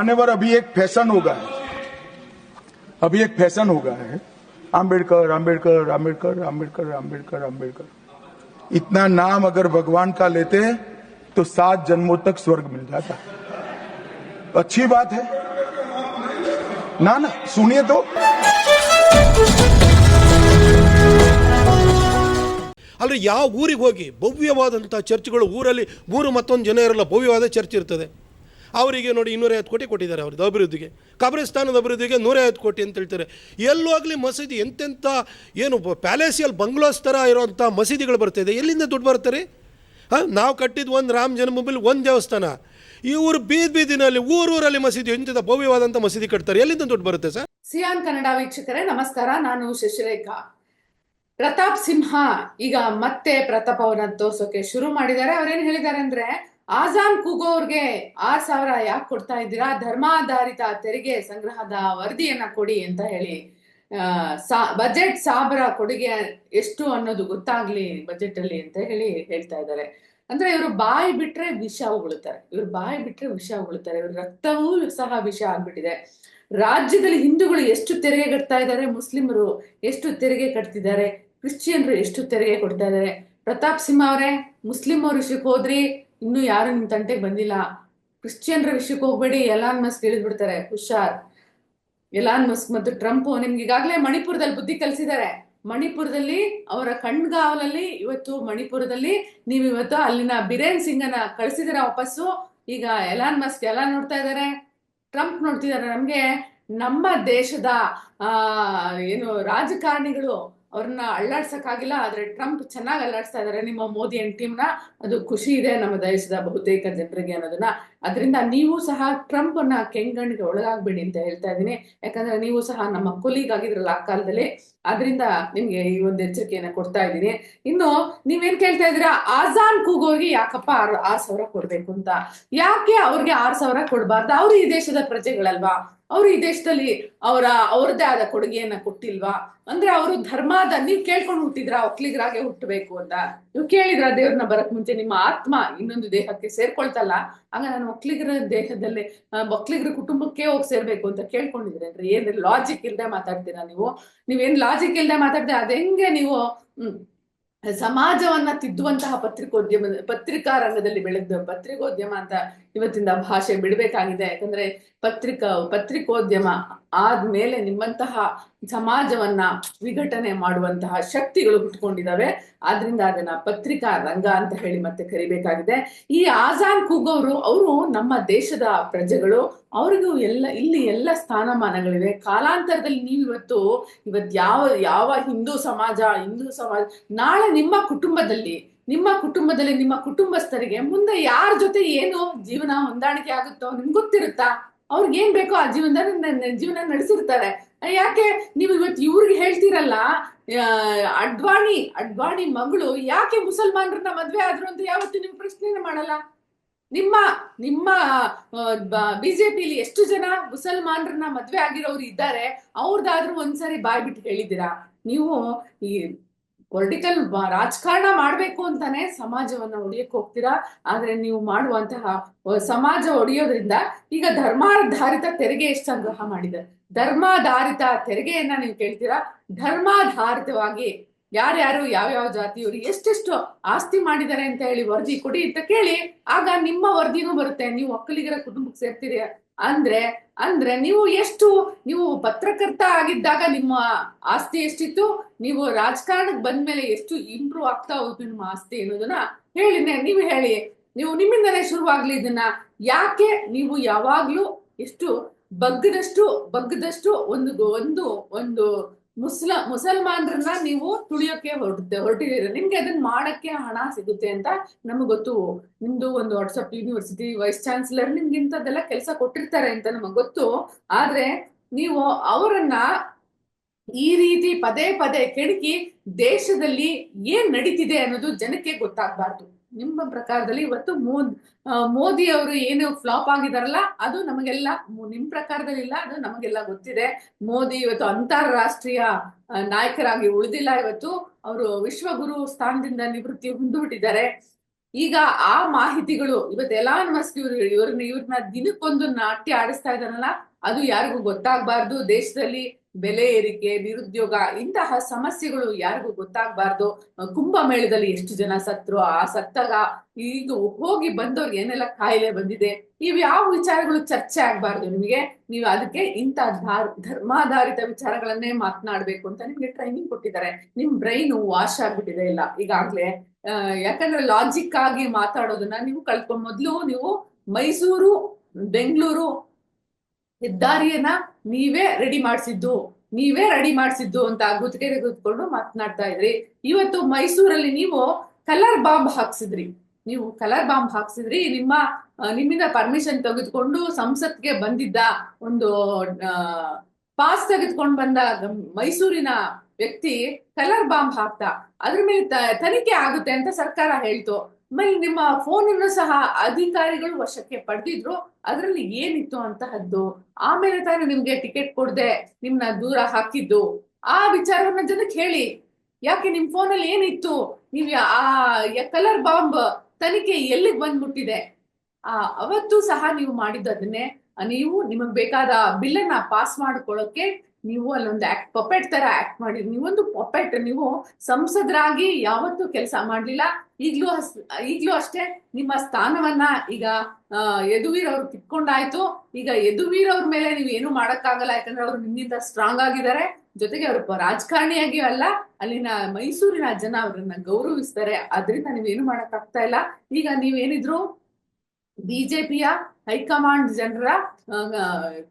मान्यवर अभी एक फैशन हो गया है अभी एक फैशन हो गया है आम्बेडकर आम्बेडकर आम्बेडकर आम्बेडकर आम्बेडकर आम्बेडकर इतना नाम अगर भगवान का लेते तो सात जन्मों तक स्वर्ग मिल जाता अच्छी बात है ना ना सुनिए तो ಅಲ್ಲದೆ ಯಾವ ಊರಿಗೆ ಹೋಗಿ ಭವ್ಯವಾದಂಥ ಚರ್ಚ್ಗಳು ಊರಲ್ಲಿ ಊರು ಮತ್ತೊಂದು ಜನ ಇರಲ್ಲ ಭವ್ಯವಾದ ಚರ್ಚ್ ಇರ್ತದೆ ಅವರಿಗೆ ನೋಡಿ ಇನ್ನೂರೈವತ್ತು ಕೋಟಿ ಕೊಟ್ಟಿದ್ದಾರೆ ಅವ್ರದ್ದು ಅಭಿವೃದ್ಧಿಗೆ. ಕಬ್ರಿಸ್ತಾನದ ಅಭಿವೃದ್ಧಿಗೆ ನೂರೈವತ್ತು ಕೋಟಿ ಅಂತ ಹೇಳ್ತಾರೆ. ಎಲ್ಲೋಗಲಿ ಮಸೀದಿ ಎಂತೆಂಥ ಏನು ಪ್ಯಾಲೇಸಿಯಲ್ ಬಂಗ್ಲೋಸ್ ಥರ ಇರೋಂಥ ಮಸೀದಿಗಳು ಬರ್ತಿದೆ ಎಲ್ಲಿಂದ ದುಡ್ಡು ಬರ್ತಾರೆ ಹಾಂ? ನಾವು ಕಟ್ಟಿದ ಒಂದು ರಾಮ ಜನ್ಮಭೂಮಿಲಿ ಒಂದು ದೇವಸ್ಥಾನ. ಇವರು ಬೀದ್ ಬೀದಿನಲ್ಲಿ ಊರೂರಲ್ಲಿ ಮಸೀದಿ ಎಂಥ ಭವ್ಯವಾದಂಥ ಮಸೀದಿ ಕಟ್ತಾರೆ. ಎಲ್ಲಿಂದ ದುಡ್ಡು ಬರುತ್ತೆ ಸರ್? ಸಿಯಾನ್ ಕನ್ನಡ ವೀಕ್ಷಕರೇ, ನಮಸ್ಕಾರ. ನಾನು ಶಶಿರೇಖಾ. ಪ್ರತಾಪ್ ಸಿಂಹ ಈಗ ಮತ್ತೆ ಪ್ರತಾಪವನ್ನ ತೋರ್ಸೋಕೆ ಶುರು ಮಾಡಿದ್ದಾರೆ. ಅವ್ರೇನ್ ಹೇಳಿದ್ದಾರೆ ಅಂದ್ರೆ ಆಜಾನ್ ಕೂಗೋರ್ಗೆ ಆರ್ ಸಾವಿರ ಯಾಕೆ ಕೊಡ್ತಾ ಇದ್ದೀರಾ? ಧರ್ಮಾಧಾರಿತ ತೆರಿಗೆ ಸಂಗ್ರಹದ ವರದಿಯನ್ನ ಕೊಡಿ ಅಂತ ಹೇಳಿ. ಸಾ, ಬಜೆಟ್ ಸಾಬರ ಕೊಡುಗೆ ಎಷ್ಟು ಅನ್ನೋದು ಗೊತ್ತಾಗ್ಲಿ ಬಜೆಟ್ ಅಲ್ಲಿ ಅಂತ ಹೇಳಿ ಹೇಳ್ತಾ ಇದ್ದಾರೆ. ಅಂದ್ರೆ ಇವರು ಬಾಯಿ ಬಿಟ್ರೆ ವಿಷ ಉಗುಳುತ್ತಾರೆ. ಇವ್ರು ಬಾಯಿ ಬಿಟ್ರೆ ವಿಷ ಉಗುಳುತ್ತಾರೆ. ಇವ್ರ ರಕ್ತವೂ ಸಹ ವಿಷ ಆಗ್ಬಿಟ್ಟಿದೆ. ರಾಜ್ಯದಲ್ಲಿ ಹಿಂದೂಗಳು ಎಷ್ಟು ತೆರಿಗೆ ಕಟ್ತಾ ಇದ್ದಾರೆ? ಮುಸ್ಲಿಮರು ಎಷ್ಟು ತೆರಿಗೆ ಕಟ್ತಿದ್ದಾರೆ? ಕ್ರಿಶ್ಚಿಯನ್ರು ಎಷ್ಟು ತೆರಿಗೆ ಕೊಡ್ತಾ ಇದ್ದಾರೆ? ಪ್ರತಾಪ್ ಸಿಂಹ ಅವರೇ ಮುಸ್ಲಿಂ ಅವ್ರ ಹೋದ್ರಿ. ಇನ್ನೂ ಯಾರು ನಿಮ್ ತಂಟೆಗೆ ಬಂದಿಲ್ಲ? ಕ್ರಿಶ್ಚಿಯನ್ರ ವಿಷಯಕ್ಕೆ ಹೋಗ್ಬೇಡಿ, ಎಲಾನ್ ಮಸ್ಕ್ ಇಳಿದ್ಬಿಡ್ತಾರೆ ಹುಷಾರ್. ಎಲಾನ್ ಮಸ್ಕ್ ಮತ್ತು ಟ್ರಂಪ್ ನಿಮ್ಗೆ ಈಗಾಗಲೇ ಮಣಿಪುರದಲ್ಲಿ ಬುದ್ಧಿ ಕಲಿಸಿದ್ದಾರೆ. ಮಣಿಪುರದಲ್ಲಿ ಅವರ ಕಣ್ಗಾವಲಲ್ಲಿ ಇವತ್ತು ಮಣಿಪುರದಲ್ಲಿ ನೀವು ಇವತ್ತು ಅಲ್ಲಿನ ಬಿರೇನ್ ಸಿಂಗ್ ಅನ್ನ ಕಳಿಸಿದಾರ ವಾಪಸ್ಸು? ಈಗ ಎಲಾನ್ ಮಸ್ಕ್ ಎಲ್ಲ ನೋಡ್ತಾ ಇದ್ದಾರೆ. ಟ್ರಂಪ್ ನೋಡ್ತಿದ್ದಾರೆ ನಮ್ಗೆ. ನಮ್ಮ ದೇಶದ ಏನು ರಾಜಕಾರಣಿಗಳು ಅವ್ರನ್ನ ಅಳ್ಳಾಡ್ಸಕ್ಕಾಗಿಲ್ಲ ಆದ್ರೆ ಟ್ರಂಪ್ ಚೆನ್ನಾಗಿ ಅಲ್ಲಾಡ್ಸ್ತಾ ಇದಾರೆ, ನಿಮ್ಮ ಮೋದಿ ಅಂಡ್ ಟೀಮ್ನ ಅದು ಖುಷಿ ಇದೆ ನಮ್ಮ ದೇಶದ ಬಹುತೇಕ ಜನರಿಗೆ ಅನ್ನೋದನ್ನ ಅದರಿಂದ ನೀವು ಸಹ ಟ್ರಂಪ್ ಅನ್ನ ಕೆಂಗಣ್ಣಿಗೆ ಒಳಗಾಗ್ಬೇಡಿ ಅಂತ ಹೇಳ್ತಾ ಇದ್ದೀನಿ. ಯಾಕಂದ್ರೆ ನೀವು ಸಹ ನಮ್ಮ ಕೊಲೀಗ್ ಆಗಿದ್ರಲ್ಲ ಆ ಕಾಲದಲ್ಲಿ ಅದರಿಂದ ನಿಮ್ಗೆ ಈ ಒಂದು ಎಚ್ಚರಿಕೆಯನ್ನ ಕೊಡ್ತಾ ಇದ್ದೀನಿ. ಇನ್ನು ನೀವೇನ್ ಕೇಳ್ತಾ ಇದ್ದೀರಾ? ಆಜಾನ್ ಕೂಗೋಗಿ ಯಾಕಪ್ಪ ಆರ್ ಆರ್ ಸಾವಿರ ಕೊಡ್ಬೇಕು ಅಂತ? ಯಾಕೆ ಅವ್ರಿಗೆ ಆರ್ ಸಾವಿರ ಕೊಡ್ಬಾರ್ದು? ಅವ್ರು ಈ ದೇಶದ ಪ್ರಜೆಗಳಲ್ವಾ? ಅವ್ರು ಈ ದೇಶದಲ್ಲಿ ಅವರ, ಅವ್ರದ್ದೇ ಆದ ಕೊಡುಗೆಯನ್ನ ಕೊಟ್ಟಿಲ್ವಾ? ಅಂದ್ರೆ ಅವರು ಧರ್ಮದ, ನೀವ್ ಕೇಳ್ಕೊಂಡು ಹುಟ್ಟಿದ್ರ ಒಕ್ಲಿಗರಾಗೆ ಹುಟ್ಟಬೇಕು ಅಂತ? ನೀವು ಕೇಳಿದ್ರ ದೇವ್ರನ್ನ ಬರಕ್ ಮುಂಚೆ ನಿಮ್ಮ ಆತ್ಮ ಇನ್ನೊಂದು ದೇಹಕ್ಕೆ ಸೇರ್ಕೊಳ್ತಲ್ಲ, ಆಗ ನಾನು ಒಕ್ಲಿಗರ ದೇಹದಲ್ಲಿ ಒಕ್ಲಿಗರ ಕುಟುಂಬಕ್ಕೆ ಹೋಗಿ ಸೇರ್ಬೇಕು ಅಂತ ಕೇಳ್ಕೊಂಡಿದ್ರೇನ್ರಿ ಏನ್ ಲಾಜಿಕ್ ಇಲ್ದೆ ಮಾತಾಡ್ತೀರಾ ನೀವು? ನೀವೇನ್ ಲಾಜಿಕ್ ಇಲ್ದೆ ಮಾತಾಡ್ತೀರಾ ಅದೆಂಗೆ ನೀವು ಸಮಾಜವನ್ನ ತಿದ್ದುವಂತಹ ಪತ್ರಿಕೋದ್ಯಮ, ಪತ್ರಿಕಾ ರಂಗದಲ್ಲಿ ಬೆಳೆದ ಪತ್ರಿಕೋದ್ಯಮ ಅಂತ ಇವತ್ತಿಂದ ಭಾಷೆ ಬಿಡಬೇಕಾಗಿದೆ. ಯಾಕಂದ್ರೆ ಪತ್ರಿಕಾ, ಪತ್ರಿಕೋದ್ಯಮ ಆದ್ಮೇಲೆ ನಿಮ್ಮಂತಹ ಸಮಾಜವನ್ನ ವಿಘಟನೆ ಮಾಡುವಂತಹ ಶಕ್ತಿಗಳು ಹುಟ್ಕೊಂಡಿದ್ದಾವೆ ಆದ್ರಿಂದ ಅದನ್ನ ಪತ್ರಿಕಾ ರಂಗ ಅಂತ ಹೇಳಿ ಮತ್ತೆ ಕರಿಬೇಕಾಗಿದೆ. ಈ ಆಜಾನ್ ಕೂಗೋರು ಅವರು ನಮ್ಮ ದೇಶದ ಪ್ರಜೆಗಳು. ಅವ್ರಿಗೂ ಎಲ್ಲ, ಇಲ್ಲಿ ಎಲ್ಲ ಸ್ಥಾನಮಾನಗಳಿವೆ. ಕಾಲಾಂತರದಲ್ಲಿ ನೀವು ಇವತ್ತು ಇವತ್ ಯಾವ ಯಾವ ಹಿಂದೂ ಸಮಾಜ ಹಿಂದೂ ಸಮಾಜ, ನಾಳೆ ನಿಮ್ಮ ಕುಟುಂಬದಲ್ಲಿ ನಿಮ್ಮ ಕುಟುಂಬದಲ್ಲಿ ನಿಮ್ಮ ಕುಟುಂಬಸ್ಥರಿಗೆ ಮುಂದೆ ಯಾರ ಜೊತೆ ಏನು ಜೀವನ ಹೊಂದಾಣಿಕೆ ಆಗುತ್ತೋ ನಿಮ್ಗೆ ಗೊತ್ತಿರುತ್ತಾ? ಅವ್ರಿಗೆ ಏನ್ ಬೇಕೋ ಆ ಜೀವನದಲ್ಲಿ ಜೀವನ ನಡೆಸಿರ್ತಾರೆ. ಯಾಕೆ, ನೀವು ಇವತ್ತು ಇವ್ರಿಗೆ ಹೇಳ್ತೀರಲ್ಲ ಅಡ್ವಾಣಿ ಅಡ್ವಾಣಿ ಮಗಳು ಯಾಕೆ ಮುಸಲ್ಮಾನರನ್ನ ಮದ್ವೆ ಆದ್ರು ಅಂತ ಯಾವತ್ತು ನೀವು ಪ್ರಶ್ನೆ ಮಾಡಲ್ಲ? ನಿಮ್ಮ ನಿಮ್ಮ ಬಿಜೆಪಿಲಿ ಎಷ್ಟು ಜನ ಮುಸಲ್ಮಾನರನ್ನ ಮದ್ವೆ ಆಗಿರೋರು ಇದ್ದಾರೆ ಅವ್ರದ್ದಾದ್ರೂ ಒಂದ್ಸರಿ ಬಾಯ್ ಬಿಟ್ಟು ಹೇಳಿದ್ದೀರಾ? ನೀವು ಈ ಪೊಲಿಟಿಕಲ್ ರಾಜಕಾರಣ ಮಾಡ್ಬೇಕು ಅಂತಾನೆ ಸಮಾಜವನ್ನ ಒಡೆಯಕ್ ಹೋಗ್ತೀರಾ? ಆದ್ರೆ ನೀವು ಮಾಡುವಂತಹ ಸಮಾಜ ಒಡೆಯೋದ್ರಿಂದ ಈಗ ಧರ್ಮಾಧಾರಿತ ತೆರಿಗೆ ಎಷ್ಟು ಸಂಗ್ರಹ ಮಾಡಿದೆ? ಧರ್ಮಾಧಾರಿತ ತೆರಿಗೆಯನ್ನ ನೀವು ಕೇಳ್ತೀರಾ? ಧರ್ಮಾಧಾರಿತವಾಗಿ ಯಾರ್ಯಾರು, ಯಾವ್ಯಾವ ಜಾತಿಯವರು, ಎಷ್ಟೆಷ್ಟು ಆಸ್ತಿ ಮಾಡಿದ್ದಾರೆ ಅಂತ ಹೇಳಿ ವರದಿ ಕೊಡಿ ಅಂತ ಕೇಳಿ. ಆಗ ನಿಮ್ಮ ವರದಿನೂ ಬರುತ್ತೆ. ನೀವು ಒಕ್ಕಲಿಗರ ಕುಟುಂಬಕ್ಕೆ ಸೇರ್ತೀರಿ. ಅಂದ್ರೆ ಅಂದ್ರೆ ನೀವು ಎಷ್ಟು, ನೀವು ಪತ್ರಕರ್ತ ಆಗಿದ್ದಾಗ ನಿಮ್ಮ ಆಸ್ತಿ ಎಷ್ಟಿತ್ತು? ನೀವು ರಾಜಕಾರಣಕ್ಕೆ ಬಂದ್ಮೇಲೆ ಎಷ್ಟು ಇಂಪ್ರೂವ್ ಆಗ್ತಾ ಹೋಯ್ತು ನಿಮ್ಮ ಆಸ್ತಿ ಅನ್ನೋದನ್ನ ಹೇಳಿನೇ ನೀವು ಹೇಳಿ. ನೀವು ನಿಮ್ಮಿಂದಲೇ ಶುರುವಾಗ್ಲಿ ಇದನ್ನ. ಯಾಕೆ ನೀವು ಯಾವಾಗ್ಲೂ ಎಷ್ಟು ಬಗ್ಗದಷ್ಟು ಬಗ್ಗದಷ್ಟು ಒಂದು ಒಂದು ಒಂದು ಮುಸ್ಲ, ಮುಸಲ್ಮಾನರನ್ನ ನೀವು ತುಳಿಯೋಕೆ ಹೊರಡುತ್ತೆ ಹೊರಟಿದ್ದೀರ? ನಿಮ್ಗೆ ಅದನ್ನ ಮಾಡಕ್ಕೆ ಹಣ ಸಿಗುತ್ತೆ ಅಂತ ನಮ್ಗೆ ಗೊತ್ತು. ನಿಮ್ದು ಒಂದು ವಾಟ್ಸಪ್ ಯೂನಿವರ್ಸಿಟಿ ವೈಸ್ ಚಾನ್ಸಲರ್ ನಿಮ್ಗೆ ಇಂಥದ್ದೆಲ್ಲ ಕೆಲಸ ಕೊಟ್ಟಿರ್ತಾರೆ ಅಂತ ನಮಗ್ ಗೊತ್ತು. ಆದ್ರೆ ನೀವು ಅವರನ್ನ ಈ ರೀತಿ ಪದೇ ಪದೇ ಕೆಣಕಿ ದೇಶದಲ್ಲಿ ಏನ್ ನಡೀತಿದೆ ಅನ್ನೋದು ಜನಕ್ಕೆ ಗೊತ್ತಾಗ್ಬಾರ್ದು. ನಿಮ್ಮ ಪ್ರಕಾರದಲ್ಲಿ ಇವತ್ತು ಮೋದ್ ಮೋದಿ ಅವರು ಏನು ಫ್ಲಾಪ್ ಆಗಿದಾರಲ್ಲ, ಅದು ನಮಗೆಲ್ಲ ನಿಮ್ ಪ್ರಕಾರದಲ್ಲಿ ಇಲ್ಲ ಅದು ನಮಗೆಲ್ಲ ಗೊತ್ತಿದೆ. ಮೋದಿ ಇವತ್ತು ಅಂತಾರಾಷ್ಟ್ರೀಯ ನಾಯಕರಾಗಿ ಉಳಿದಿಲ್ಲ ಇವತ್ತು. ಅವರು ವಿಶ್ವಗುರು ಸ್ಥಾನದಿಂದ ನಿವೃತ್ತಿ ಹೊಂದ್ಬಿಟ್ಟಿದ್ದಾರೆ. ಈಗ ಆ ಮಾಹಿತಿಗಳು ಇವತ್ತು ಎಲಾನ್ ಮಸ್ಕ್ ಇವ್ರು, ಇವ್ರನ್ನ ಇವ್ರನ್ನ ದಿನಕ್ಕೊಂದು ನಾಟ್ಯ ಆಡಿಸ್ತಾ ಇದಾರಲ್ಲ ಅದು ಯಾರಿಗೂ ಗೊತ್ತಾಗ್ಬಾರ್ದು. ದೇಶದಲ್ಲಿ ಬೆಲೆ ಏರಿಕೆ, ನಿರುದ್ಯೋಗ ಇಂತಹ ಸಮಸ್ಯೆಗಳು ಯಾರಿಗೂ ಗೊತ್ತಾಗ್ಬಾರ್ದು. ಕುಂಭಮೇಳದಲ್ಲಿ ಎಷ್ಟು ಜನ ಸತ್ರು ಆ ಸತ್ತಾಗ ಈಗ ಹೋಗಿ ಬಂದವ್ರಿಗೆ ಏನೆಲ್ಲ ಕಾಯಿಲೆ ಬಂದಿದೆ, ಇವ್ ಯಾವ ವಿಚಾರಗಳು ಚರ್ಚೆ ಆಗ್ಬಾರ್ದು ನಿಮಗೆ? ನೀವು ಅದಕ್ಕೆ ಧಾರ್- ಧರ್ಮಾಧಾರಿತ ವಿಚಾರಗಳನ್ನೇ ಮಾತನಾಡ್ಬೇಕು ಅಂತ ನಿಮ್ಗೆ ಟ್ರೈನಿಂಗ್ ಕೊಟ್ಟಿದ್ದಾರೆ. ನಿಮ್ ಬ್ರೈನ್ ವಾಶ್ ಆಗ್ಬಿಟ್ಟಿದೆ ಇಲ್ಲ ಈಗಾಗ್ಲೇ. ಯಾಕಂದ್ರೆ ಲಾಜಿಕ್ ಆಗಿ ಮಾತಾಡೋದನ್ನ ನೀವು ಕಳ್ಕೊಂಡ್ ಮೊದ್ಲು ನೀವು ಮೈಸೂರು, ಬೆಂಗಳೂರು ಹೆದ್ದಾರಿಯನ್ನ ನೀವೇ ರೆಡಿ ಮಾಡಿಸಿದ್ದು, ನೀವೇ ರೆಡಿ ಮಾಡಿಸಿದ್ದು ಅಂತ ಗುತ್ತಿಗೆ ಕೂತ್ಕೊಂಡು ಮಾತನಾಡ್ತಾ ಇದ್ರಿ. ಇವತ್ತು ಮೈಸೂರಲ್ಲಿ ನೀವು ಕಲರ್ ಬಾಂಬ್ ಹಾಕ್ಸಿದ್ರಿ. ನೀವು ಕಲರ್ ಬಾಂಬ್ ಹಾಕ್ಸಿದ್ರಿ. ನಿಮ್ಮ ನಿಮ್ಮಿಂದ ಪರ್ಮಿಷನ್ ತೆಗೆದುಕೊಂಡು ಸಂಸತ್ಗೆ ಬಂದಿದ್ದ ಒಂದು ಪಾಸ್ ತೆಗೆದುಕೊಂಡು ಬಂದ ಮೈಸೂರಿನ ವ್ಯಕ್ತಿ ಕಲರ್ ಬಾಂಬ್ ಹಾಕ್ತಾ, ಅದ್ರ ಮೇಲೆ ತನಿಖೆ ಆಗುತ್ತೆ ಅಂತ ಸರ್ಕಾರ ಹೇಳ್ತು. ಆಮೇಲೆ ನಿಮ್ಮ ಫೋನ್ ಅನ್ನು ಸಹ ಅಧಿಕಾರಿಗಳು ವಶಕ್ಕೆ ಪಡೆದಿದ್ರು. ಅದರಲ್ಲಿ ಏನಿತ್ತು ಅಂತಹದ್ದು? ಆಮೇಲೆ ತಾನೇ ನಿಮ್ಗೆ ಟಿಕೆಟ್ ಕೊಡದೆ, ನಿಮ್ನ ದೂರ ಹಾಕಿದ್ದು. ಆ ವಿಚಾರವನ್ನ ಜನಕ್ಕೆ ಹೇಳಿ. ಯಾಕೆ ನಿಮ್ ಫೋನಲ್ಲಿ ಏನಿತ್ತು? ನೀವ್ ಆ ಕಲರ್ ಬಾಂಬ್ ತನಿಖೆ ಎಲ್ಲಿಗೆ ಬಂದ್ಬಿಟ್ಟಿದೆ? ಆ, ಅವತ್ತು ಸಹ ನೀವು ಮಾಡಿದ್ದು ಅದನ್ನೇ ನೀವು ನಿಮಗ್ ಬೇಕಾದ ಬಿಲ್ಲನ್ನ ಪಾಸ್ ಮಾಡ್ಕೊಳ್ಳೋಕೆ ನೀವು ಅಲ್ಲೊಂದು ಆಕ್ಟ್ ಪಪೆಟ್ ತರ ಆಕ್ಟ್ ಮಾಡಿ ನೀವೊಂದು ಪಪೆಟ್ ನೀವು ಸಂಸದರಾಗಿ ಯಾವತ್ತೂ ಕೆಲಸ ಮಾಡ್ಲಿಲ್ಲ. ಈಗ್ಲೂ ಈಗ್ಲೂ ಅಷ್ಟೇ ನಿಮ್ಮ ಸ್ಥಾನವನ್ನ ಈಗ ಯದುವೀರ್ ಅವ್ರು ಕಿತ್ಕೊಂಡಾಯ್ತು. ಈಗ ಯದುವೀರ್ ಅವ್ರ ಮೇಲೆ ನೀವು ಏನು ಮಾಡಕ್ಕಾಗಲ್ಲ, ಯಾಕಂದ್ರೆ ಅವ್ರು ನಿಮ್ಮಿಂದ ಸ್ಟ್ರಾಂಗ್ ಆಗಿದ್ದಾರೆ. ಜೊತೆಗೆ ಅವರು ರಾಜಕಾರಣಿಯಾಗಿ ಅಲ್ಲ, ಅಲ್ಲಿನ ಮೈಸೂರಿನ ಜನ ಅವ್ರನ್ನ ಗೌರವಿಸ್ತಾರೆ. ಅದರಿಂದ ನೀವೇನು ಮಾಡಕ್ ಆಗ್ತಾ ಇಲ್ಲ. ಈಗ ನೀವೇನಿದ್ರು ಬಿಜೆಪಿಯ ಹೈಕಮಾಂಡ್ ಜನರ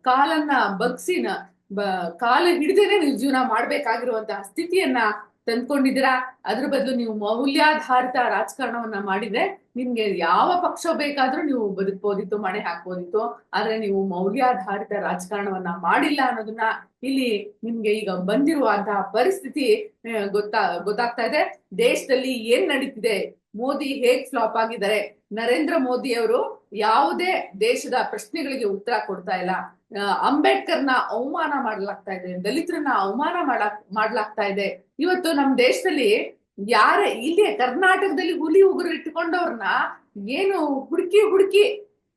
ಕಾಲನ್ನ ಬಗ್ಸಿ ಬ- ಕಾಲ ಹಿಡಿದೇನೆ ನೀವು ಜೀವನ ಮಾಡ್ಬೇಕಾಗಿರುವಂತಹ ಸ್ಥಿತಿಯನ್ನ ತಂದ್ಕೊಂಡಿದ್ದೀರಾ? ಅದ್ರ ಬದಲು ನೀವು ಮೌಲ್ಯಾಧಾರಿತ ರಾಜಕಾರಣವನ್ನ ಮಾಡಿದ್ರೆ ನಿಮ್ಗೆ ಯಾವ ಪಕ್ಷ ಬೇಕಾದ್ರೂ ನೀವು ಬದುಕ್ಬೋದಿತ್ತು, ಮಣೆ ಹಾಕ್ಬೋದಿತ್ತು. ಆದ್ರೆ ನೀವು ಮೌಲ್ಯಾಧಾರಿತ ರಾಜಕಾರಣವನ್ನ ಮಾಡಿಲ್ಲ ಅನ್ನೋದನ್ನ ಇಲ್ಲಿ ನಿಮ್ಗೆ ಈಗ ಬಂದಿರುವಂತಹ ಪರಿಸ್ಥಿತಿ ಗೊತ್ತಾ, ಗೊತ್ತಾಗ್ತಾ ಇದೆ. ದೇಶದಲ್ಲಿ ಏನ್ ನಡೀತಿದೆ? ಮೋದಿ ಹೇಗ್ ಫ್ಲಾಪ್ ಆಗಿದ್ದಾರೆ? ನರೇಂದ್ರ ಮೋದಿ ಅವರು ಯಾವುದೇ ದೇಶದ ಪ್ರಶ್ನೆಗಳಿಗೆ ಉತ್ತರ ಕೊಡ್ತಾ ಇಲ್ಲ. ಅಂಬೇಡ್ಕರ್ನ ಅವಮಾನ ಮಾಡ್ಲಾಗ್ತಾ ಇದೆ, ದಲಿತರನ್ನ ಅವಮಾನ ಮಾಡಕ್ ಮಾಡ್ಲಾಗ್ತಾ ಇದೆ. ಇವತ್ತು ನಮ್ ದೇಶದಲ್ಲಿ ಯಾರ ಇಲ್ಲಿ ಕರ್ನಾಟಕದಲ್ಲಿ ಹುಲಿ ಉಗುರು ಇಟ್ಕೊಂಡವ್ರನ್ನ ಏನು ಹುಡುಕಿ ಹುಡುಕಿ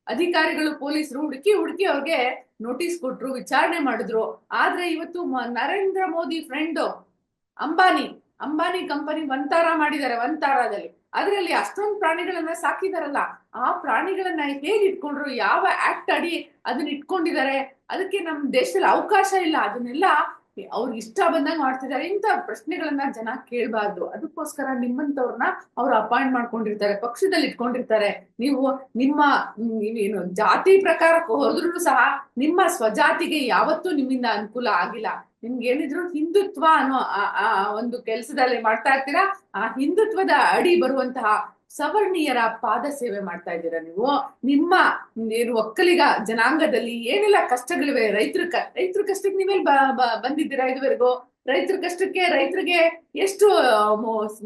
ಅಧಿಕಾರಿಗಳು, ಪೊಲೀಸರು ಹುಡುಕಿ ಹುಡುಕಿ ಅವ್ರಿಗೆ ನೋಟಿಸ್ ಕೊಟ್ರು, ವಿಚಾರಣೆ ಮಾಡಿದ್ರು. ಆದ್ರೆ ಇವತ್ತು ನರೇಂದ್ರ ಮೋದಿ ಫ್ರೆಂಡ್ ಅಂಬಾನಿ ಅಂಬಾನಿ ಕಂಪನಿ ವಂತಾರ ಮಾಡಿದ್ದಾರೆ ವಂತಾರದಲ್ಲಿ ಅದರಲ್ಲಿ ಅಷ್ಟೊಂದು ಪ್ರಾಣಿಗಳನ್ನ ಸಾಕಿದಾರಲ್ಲ. ಆ ಪ್ರಾಣಿಗಳನ್ನ ಹೇಗೆ ಇಟ್ಕೊಂಡ್ರು ಯಾವ ಆಕ್ಟ್ ಅಡಿ ಅದನ್ನ ಇಟ್ಕೊಂಡಿದ್ದಾರೆ ಅದಕ್ಕೆ ನಮ್ ದೇಶದಲ್ಲಿ ಅವಕಾಶ ಇಲ್ಲ, ಅದನ್ನೆಲ್ಲ ಅವ್ರಿಗೆ ಇಷ್ಟ ಬಂದಂಗ್ ಮಾಡ್ತಿದ್ದಾರೆ, ಇಂಥ ಪ್ರಶ್ನೆಗಳನ್ನ ಜನ ಕೇಳಬಾರ್ದು. ಅದಕ್ಕೋಸ್ಕರ ನಿಮ್ಮಂತವ್ರನ್ನ ಅವ್ರು ಅಪಾಯಿಂಟ್ ಮಾಡ್ಕೊಂಡಿರ್ತಾರೆ, ಪಕ್ಷದಲ್ಲಿ ಇಟ್ಕೊಂಡಿರ್ತಾರೆ. ನೀವು ನಿಮ್ಮ ಏನು ಜಾತಿ ಪ್ರಕಾರಕ್ಕೆ ಹೋದ್ರು ಸಹ ನಿಮ್ಮ ಸ್ವಜಾತಿಗೆ ಯಾವತ್ತೂ ನಿಮ್ಮಿಂದ ಅನುಕೂಲ ಆಗಿಲ್ಲ. ನಿಮ್ಗೆ ಏನಿದ್ರು ಹಿಂದುತ್ವ ಅನ್ನೋ ಆ ಒಂದು ಕೆಲಸದಲ್ಲಿ ಮಾಡ್ತಾ ಇರ್ತೀರಾ, ಆ ಹಿಂದುತ್ವದ ಅಡಿ ಬರುವಂತಹ ಸವರ್ಣೀಯರ ಪಾದ ಸೇವೆ ಮಾಡ್ತಾ ಇದ್ದೀರಾ ನೀವು? ನಿಮ್ಮ ಏನು ಒಕ್ಕಲಿಗ ಜನಾಂಗದಲ್ಲಿ ಏನೆಲ್ಲ ಕಷ್ಟಗಳಿವೆ? ರೈತರ ರೈತರ ಕಷ್ಟಕ್ಕೆ ನೀವೇ ಬಂದಿದ್ದೀರಾ ಇದುವರೆಗೂ? ರೈತರ ಕಷ್ಟಕ್ಕೆ ರೈತರಿಗೆ ಎಷ್ಟು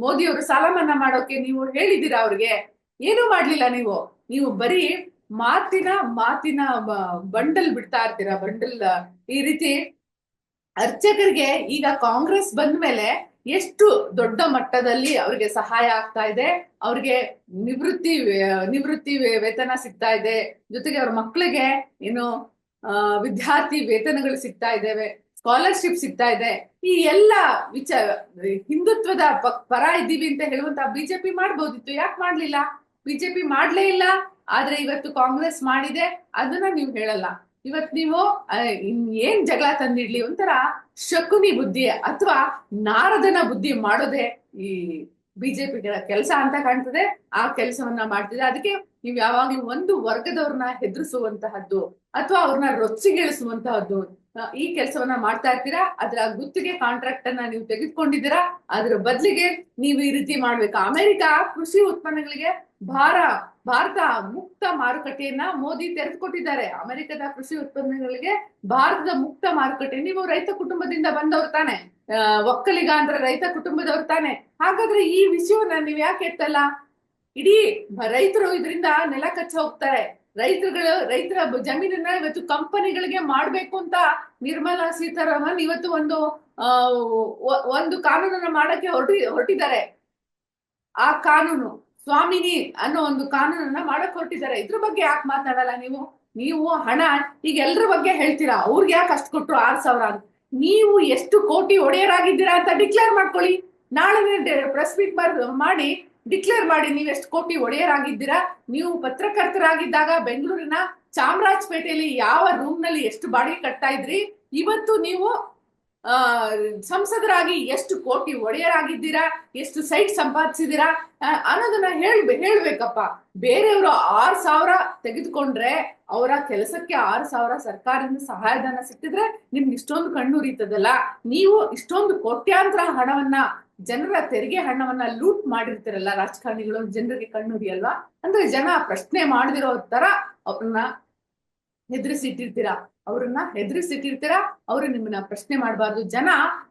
ಮೋದಿಯವರು ಸಾಲ ಮನ್ನಾ ಮಾಡೋಕೆ ನೀವು ಹೇಳಿದ್ದೀರಾ ಅವ್ರಿಗೆ? ಏನು ಮಾಡ್ಲಿಲ್ಲ ನೀವು. ನೀವು ಬರೀ ಮಾತಿನ ಮಾತಿನ ಬಂಡಲ್ ಬಿಡ್ತಾ ಇರ್ತೀರಾ? ಬಂಡಲ್, ಈ ರೀತಿ ಅರ್ಚಕರಿಗೆ ಈಗ ಕಾಂಗ್ರೆಸ್ ಬಂದ ಮೇಲೆ ಎಷ್ಟು ದೊಡ್ಡ ಮಟ್ಟದಲ್ಲಿ ಅವ್ರಿಗೆ ಸಹಾಯ ಆಗ್ತಾ ಇದೆ, ಅವ್ರಿಗೆ ನಿವೃತ್ತಿ ನಿವೃತ್ತಿ ವೇತನ ಸಿಗ್ತಾ ಇದೆ, ಜೊತೆಗೆ ಅವ್ರ ಮಕ್ಕಳಿಗೆ ಏನು ವಿದ್ಯಾರ್ಥಿ ವೇತನಗಳು ಸಿಗ್ತಾ ಇದ್ದಾವೆ ಸ್ಕಾಲರ್ಶಿಪ್ ಸಿಗ್ತಾ ಇದೆ. ಈ ಎಲ್ಲ ವಿಚಾರ ಹಿಂದುತ್ವದ ಪರ ಇದ್ದೀವಿ ಅಂತ ಹೇಳುವಂತ ಬಿಜೆಪಿ ಮಾಡ್ಬೋದಿತ್ತು. ಯಾಕೆ ಮಾಡ್ಲಿಲ್ಲ? ಬಿಜೆಪಿ ಮಾಡ್ಲೇ ಇಲ್ಲ. ಆದ್ರೆ ಇವತ್ತು ಕಾಂಗ್ರೆಸ್ ಮಾಡಿದೆ. ಅದನ್ನ ನೀವು ಹೇಳಲ್ಲ. ಇವತ್ ನೀವು ಏನ್ ಜಗಳ ತಂದಿಡ್ಲಿ ಒಂಥರ ಶಕುನಿ ಬುದ್ಧಿ ಅಥವಾ ನಾರದನ ಬುದ್ಧಿ ಮಾಡೋದೇ ಈ ಬಿಜೆಪಿ ಕೆಲಸ ಅಂತ ಕಾಣ್ತದೆ. ಆ ಕೆಲಸವನ್ನ ಮಾಡ್ತಿದೆ. ಅದಕ್ಕೆ ನೀವು ಯಾವಾಗ್ಲೂ ಒಂದು ವರ್ಗದವ್ರನ್ನ ಹೆದರಿಸುವಂತಹದ್ದು ಅಥವಾ ಅವ್ರನ್ನ ರೊಚ್ಚಿಗೇಳಿಸುವಂತಹದ್ದು ಈ ಕೆಲಸವನ್ನ ಮಾಡ್ತಾ ಇರ್ತೀರಾ? ಅದ್ರ ಗುತ್ತಿಗೆ ಕಾಂಟ್ರಾಕ್ಟ್ ಅನ್ನ ನೀವು ತೆಗೆದುಕೊಂಡಿದ್ದೀರಾ? ಅದ್ರ ಬದಲಿಗೆ ನೀವು ಈ ರೀತಿ ಮಾಡ್ಬೇಕು. ಅಮೆರಿಕ ಕೃಷಿ ಉತ್ಪನ್ನಗಳಿಗೆ ಭಾರ ಭಾರತ ಮುಕ್ತ ಮಾರುಕಟ್ಟೆಯನ್ನ ಮೋದಿ ತೆರೆದುಕೊಟ್ಟಿದ್ದಾರೆ. ಅಮೆರಿಕದ ಕೃಷಿ ಉತ್ಪನ್ನಗಳಿಗೆ ಭಾರತದ ಮುಕ್ತ ಮಾರುಕಟ್ಟೆ. ನೀವು ರೈತ ಕುಟುಂಬದಿಂದ ಬಂದವ್ರು ತಾನೆ. ಒಕ್ಕಲಿಗ ಅಂದ್ರೆ ರೈತ ಕುಟುಂಬದವ್ರು ತಾನೆ. ಹಾಗಾದ್ರೆ ಈ ವಿಷಯವನ್ನ ನೀವ್ ಯಾಕೆ ಎತ್ತಲ್ಲ ಇಡೀ ರೈತರು ಇದರಿಂದ ನೆಲ ಕಚ್ಚ ಹೋಗ್ತಾರೆ. ರೈತರುಗಳು, ರೈತರ ಜಮೀನನ್ನ ಇವತ್ತು ಕಂಪನಿಗಳಿಗೆ ಮಾಡ್ಬೇಕು ಅಂತ ನಿರ್ಮಲಾ ಸೀತಾರಾಮನ್ ಇವತ್ತು ಒಂದು ಒಂದು ಕಾನೂನನ್ನ ಮಾಡಕ್ಕೆ ಹೊರಟಿ, ಹೊರಟಿದ್ದಾರೆ. ಆ ಕಾನೂನು. ಸ್ವಾಮಿನಿ ಅನ್ನೋ ಒಂದು ಕಾನೂನನ್ನ ಮಾಡಕ್ ಹೊರಟಿದ್ದಾರೆ ಇದ್ರ ಬಗ್ಗೆ ಯಾಕೆ ಮಾತಾಡಲ್ಲ ನೀವು? ನೀವು ಹಣ ಈಗ ಎಲ್ರ ಬಗ್ಗೆ ಹೇಳ್ತೀರಾ? ಅವ್ರಿಗೆ ಯಾಕೆ ಅಷ್ಟು ಕೊಟ್ರು ಆರ್ ಸಾವಿರ ಅಂತ? ನೀವು ಎಷ್ಟು ಕೋಟಿ ಒಡೆಯರಾಗಿದ್ದೀರಾ ಅಂತ ಡಿಕ್ಲೇರ್ ಮಾಡ್ಕೊಳ್ಳಿ. ನಾಳೆ ಪ್ರೆಸ್ ಮೀಟ್ ಮಾಡಿ ಡಿಕ್ಲೇರ್ ಮಾಡಿ ನೀವು ಎಷ್ಟು ಕೋಟಿ ಒಡೆಯರಾಗಿದ್ದೀರಾ? ನೀವು ಪತ್ರಕರ್ತರಾಗಿದ್ದಾಗ ಬೆಂಗಳೂರಿನ ಚಾಮರಾಜಪೇಟೆಯಲ್ಲಿ ಯಾವ ರೂಮ್ನಲ್ಲಿ ಎಷ್ಟು ಬಾಡಿಗೆ ಕಟ್ತಾ ಇದ್ರಿ? ಇವತ್ತು ನೀವು ಸಂಸದರಾಗಿ ಎಷ್ಟು ಕೋಟಿ ಒಡೆಯರಾಗಿದ್ದೀರಾ ಎಷ್ಟು ಸೈಟ್ ಸಂಪಾದಿಸಿದೀರಾ ಆ, ಅನ್ನೋದನ್ನ ಹೇಳ್ಬೆ ಹೇಳ್ಬೇಕಪ್ಪ. ಬೇರೆಯವರು ಆರ್ ಸಾವಿರ ತೆಗೆದುಕೊಂಡ್ರೆ ಅವರ ಕೆಲಸಕ್ಕೆ ಆರು ಸಾವಿರ ಸರ್ಕಾರದಿಂದ ಸಹಾಯಧನ ಸಿಕ್ಕಿದ್ರೆ ನಿಮ್ಗೆ ಇಷ್ಟೊಂದು ಕಣ್ಣುರಿತದಲ್ಲ ನೀವು ಇಷ್ಟೊಂದು ಕೋಟ್ಯಾಂತರ ಹಣವನ್ನ ಜನರ ತೆರಿಗೆ ಹಣವನ್ನ ಲೂಟ್ ಮಾಡಿರ್ತಿರಲ್ಲ ರಾಜಕಾರಣಿಗಳು ಜನರಿಗೆ ಕಣ್ಣುರಿ ಅಲ್ವಾ ಅಂದ್ರೆ ಜನ ಪ್ರಶ್ನೆ ಮಾಡದಿರೋ ತರ ಅವ್ರನ್ನ ಹೆದರಿಸಿಟ್ಟಿರ್ತೀರಾ? ಅವ್ರನ್ನ ಹೆದರಿಸಿಟ್ಟಿರ್ತೀರಾ? ಅವರು ನಿಮ್ಮನ್ನ ಪ್ರಶ್ನೆ ಮಾಡಬಾರ್ದು. ಜನ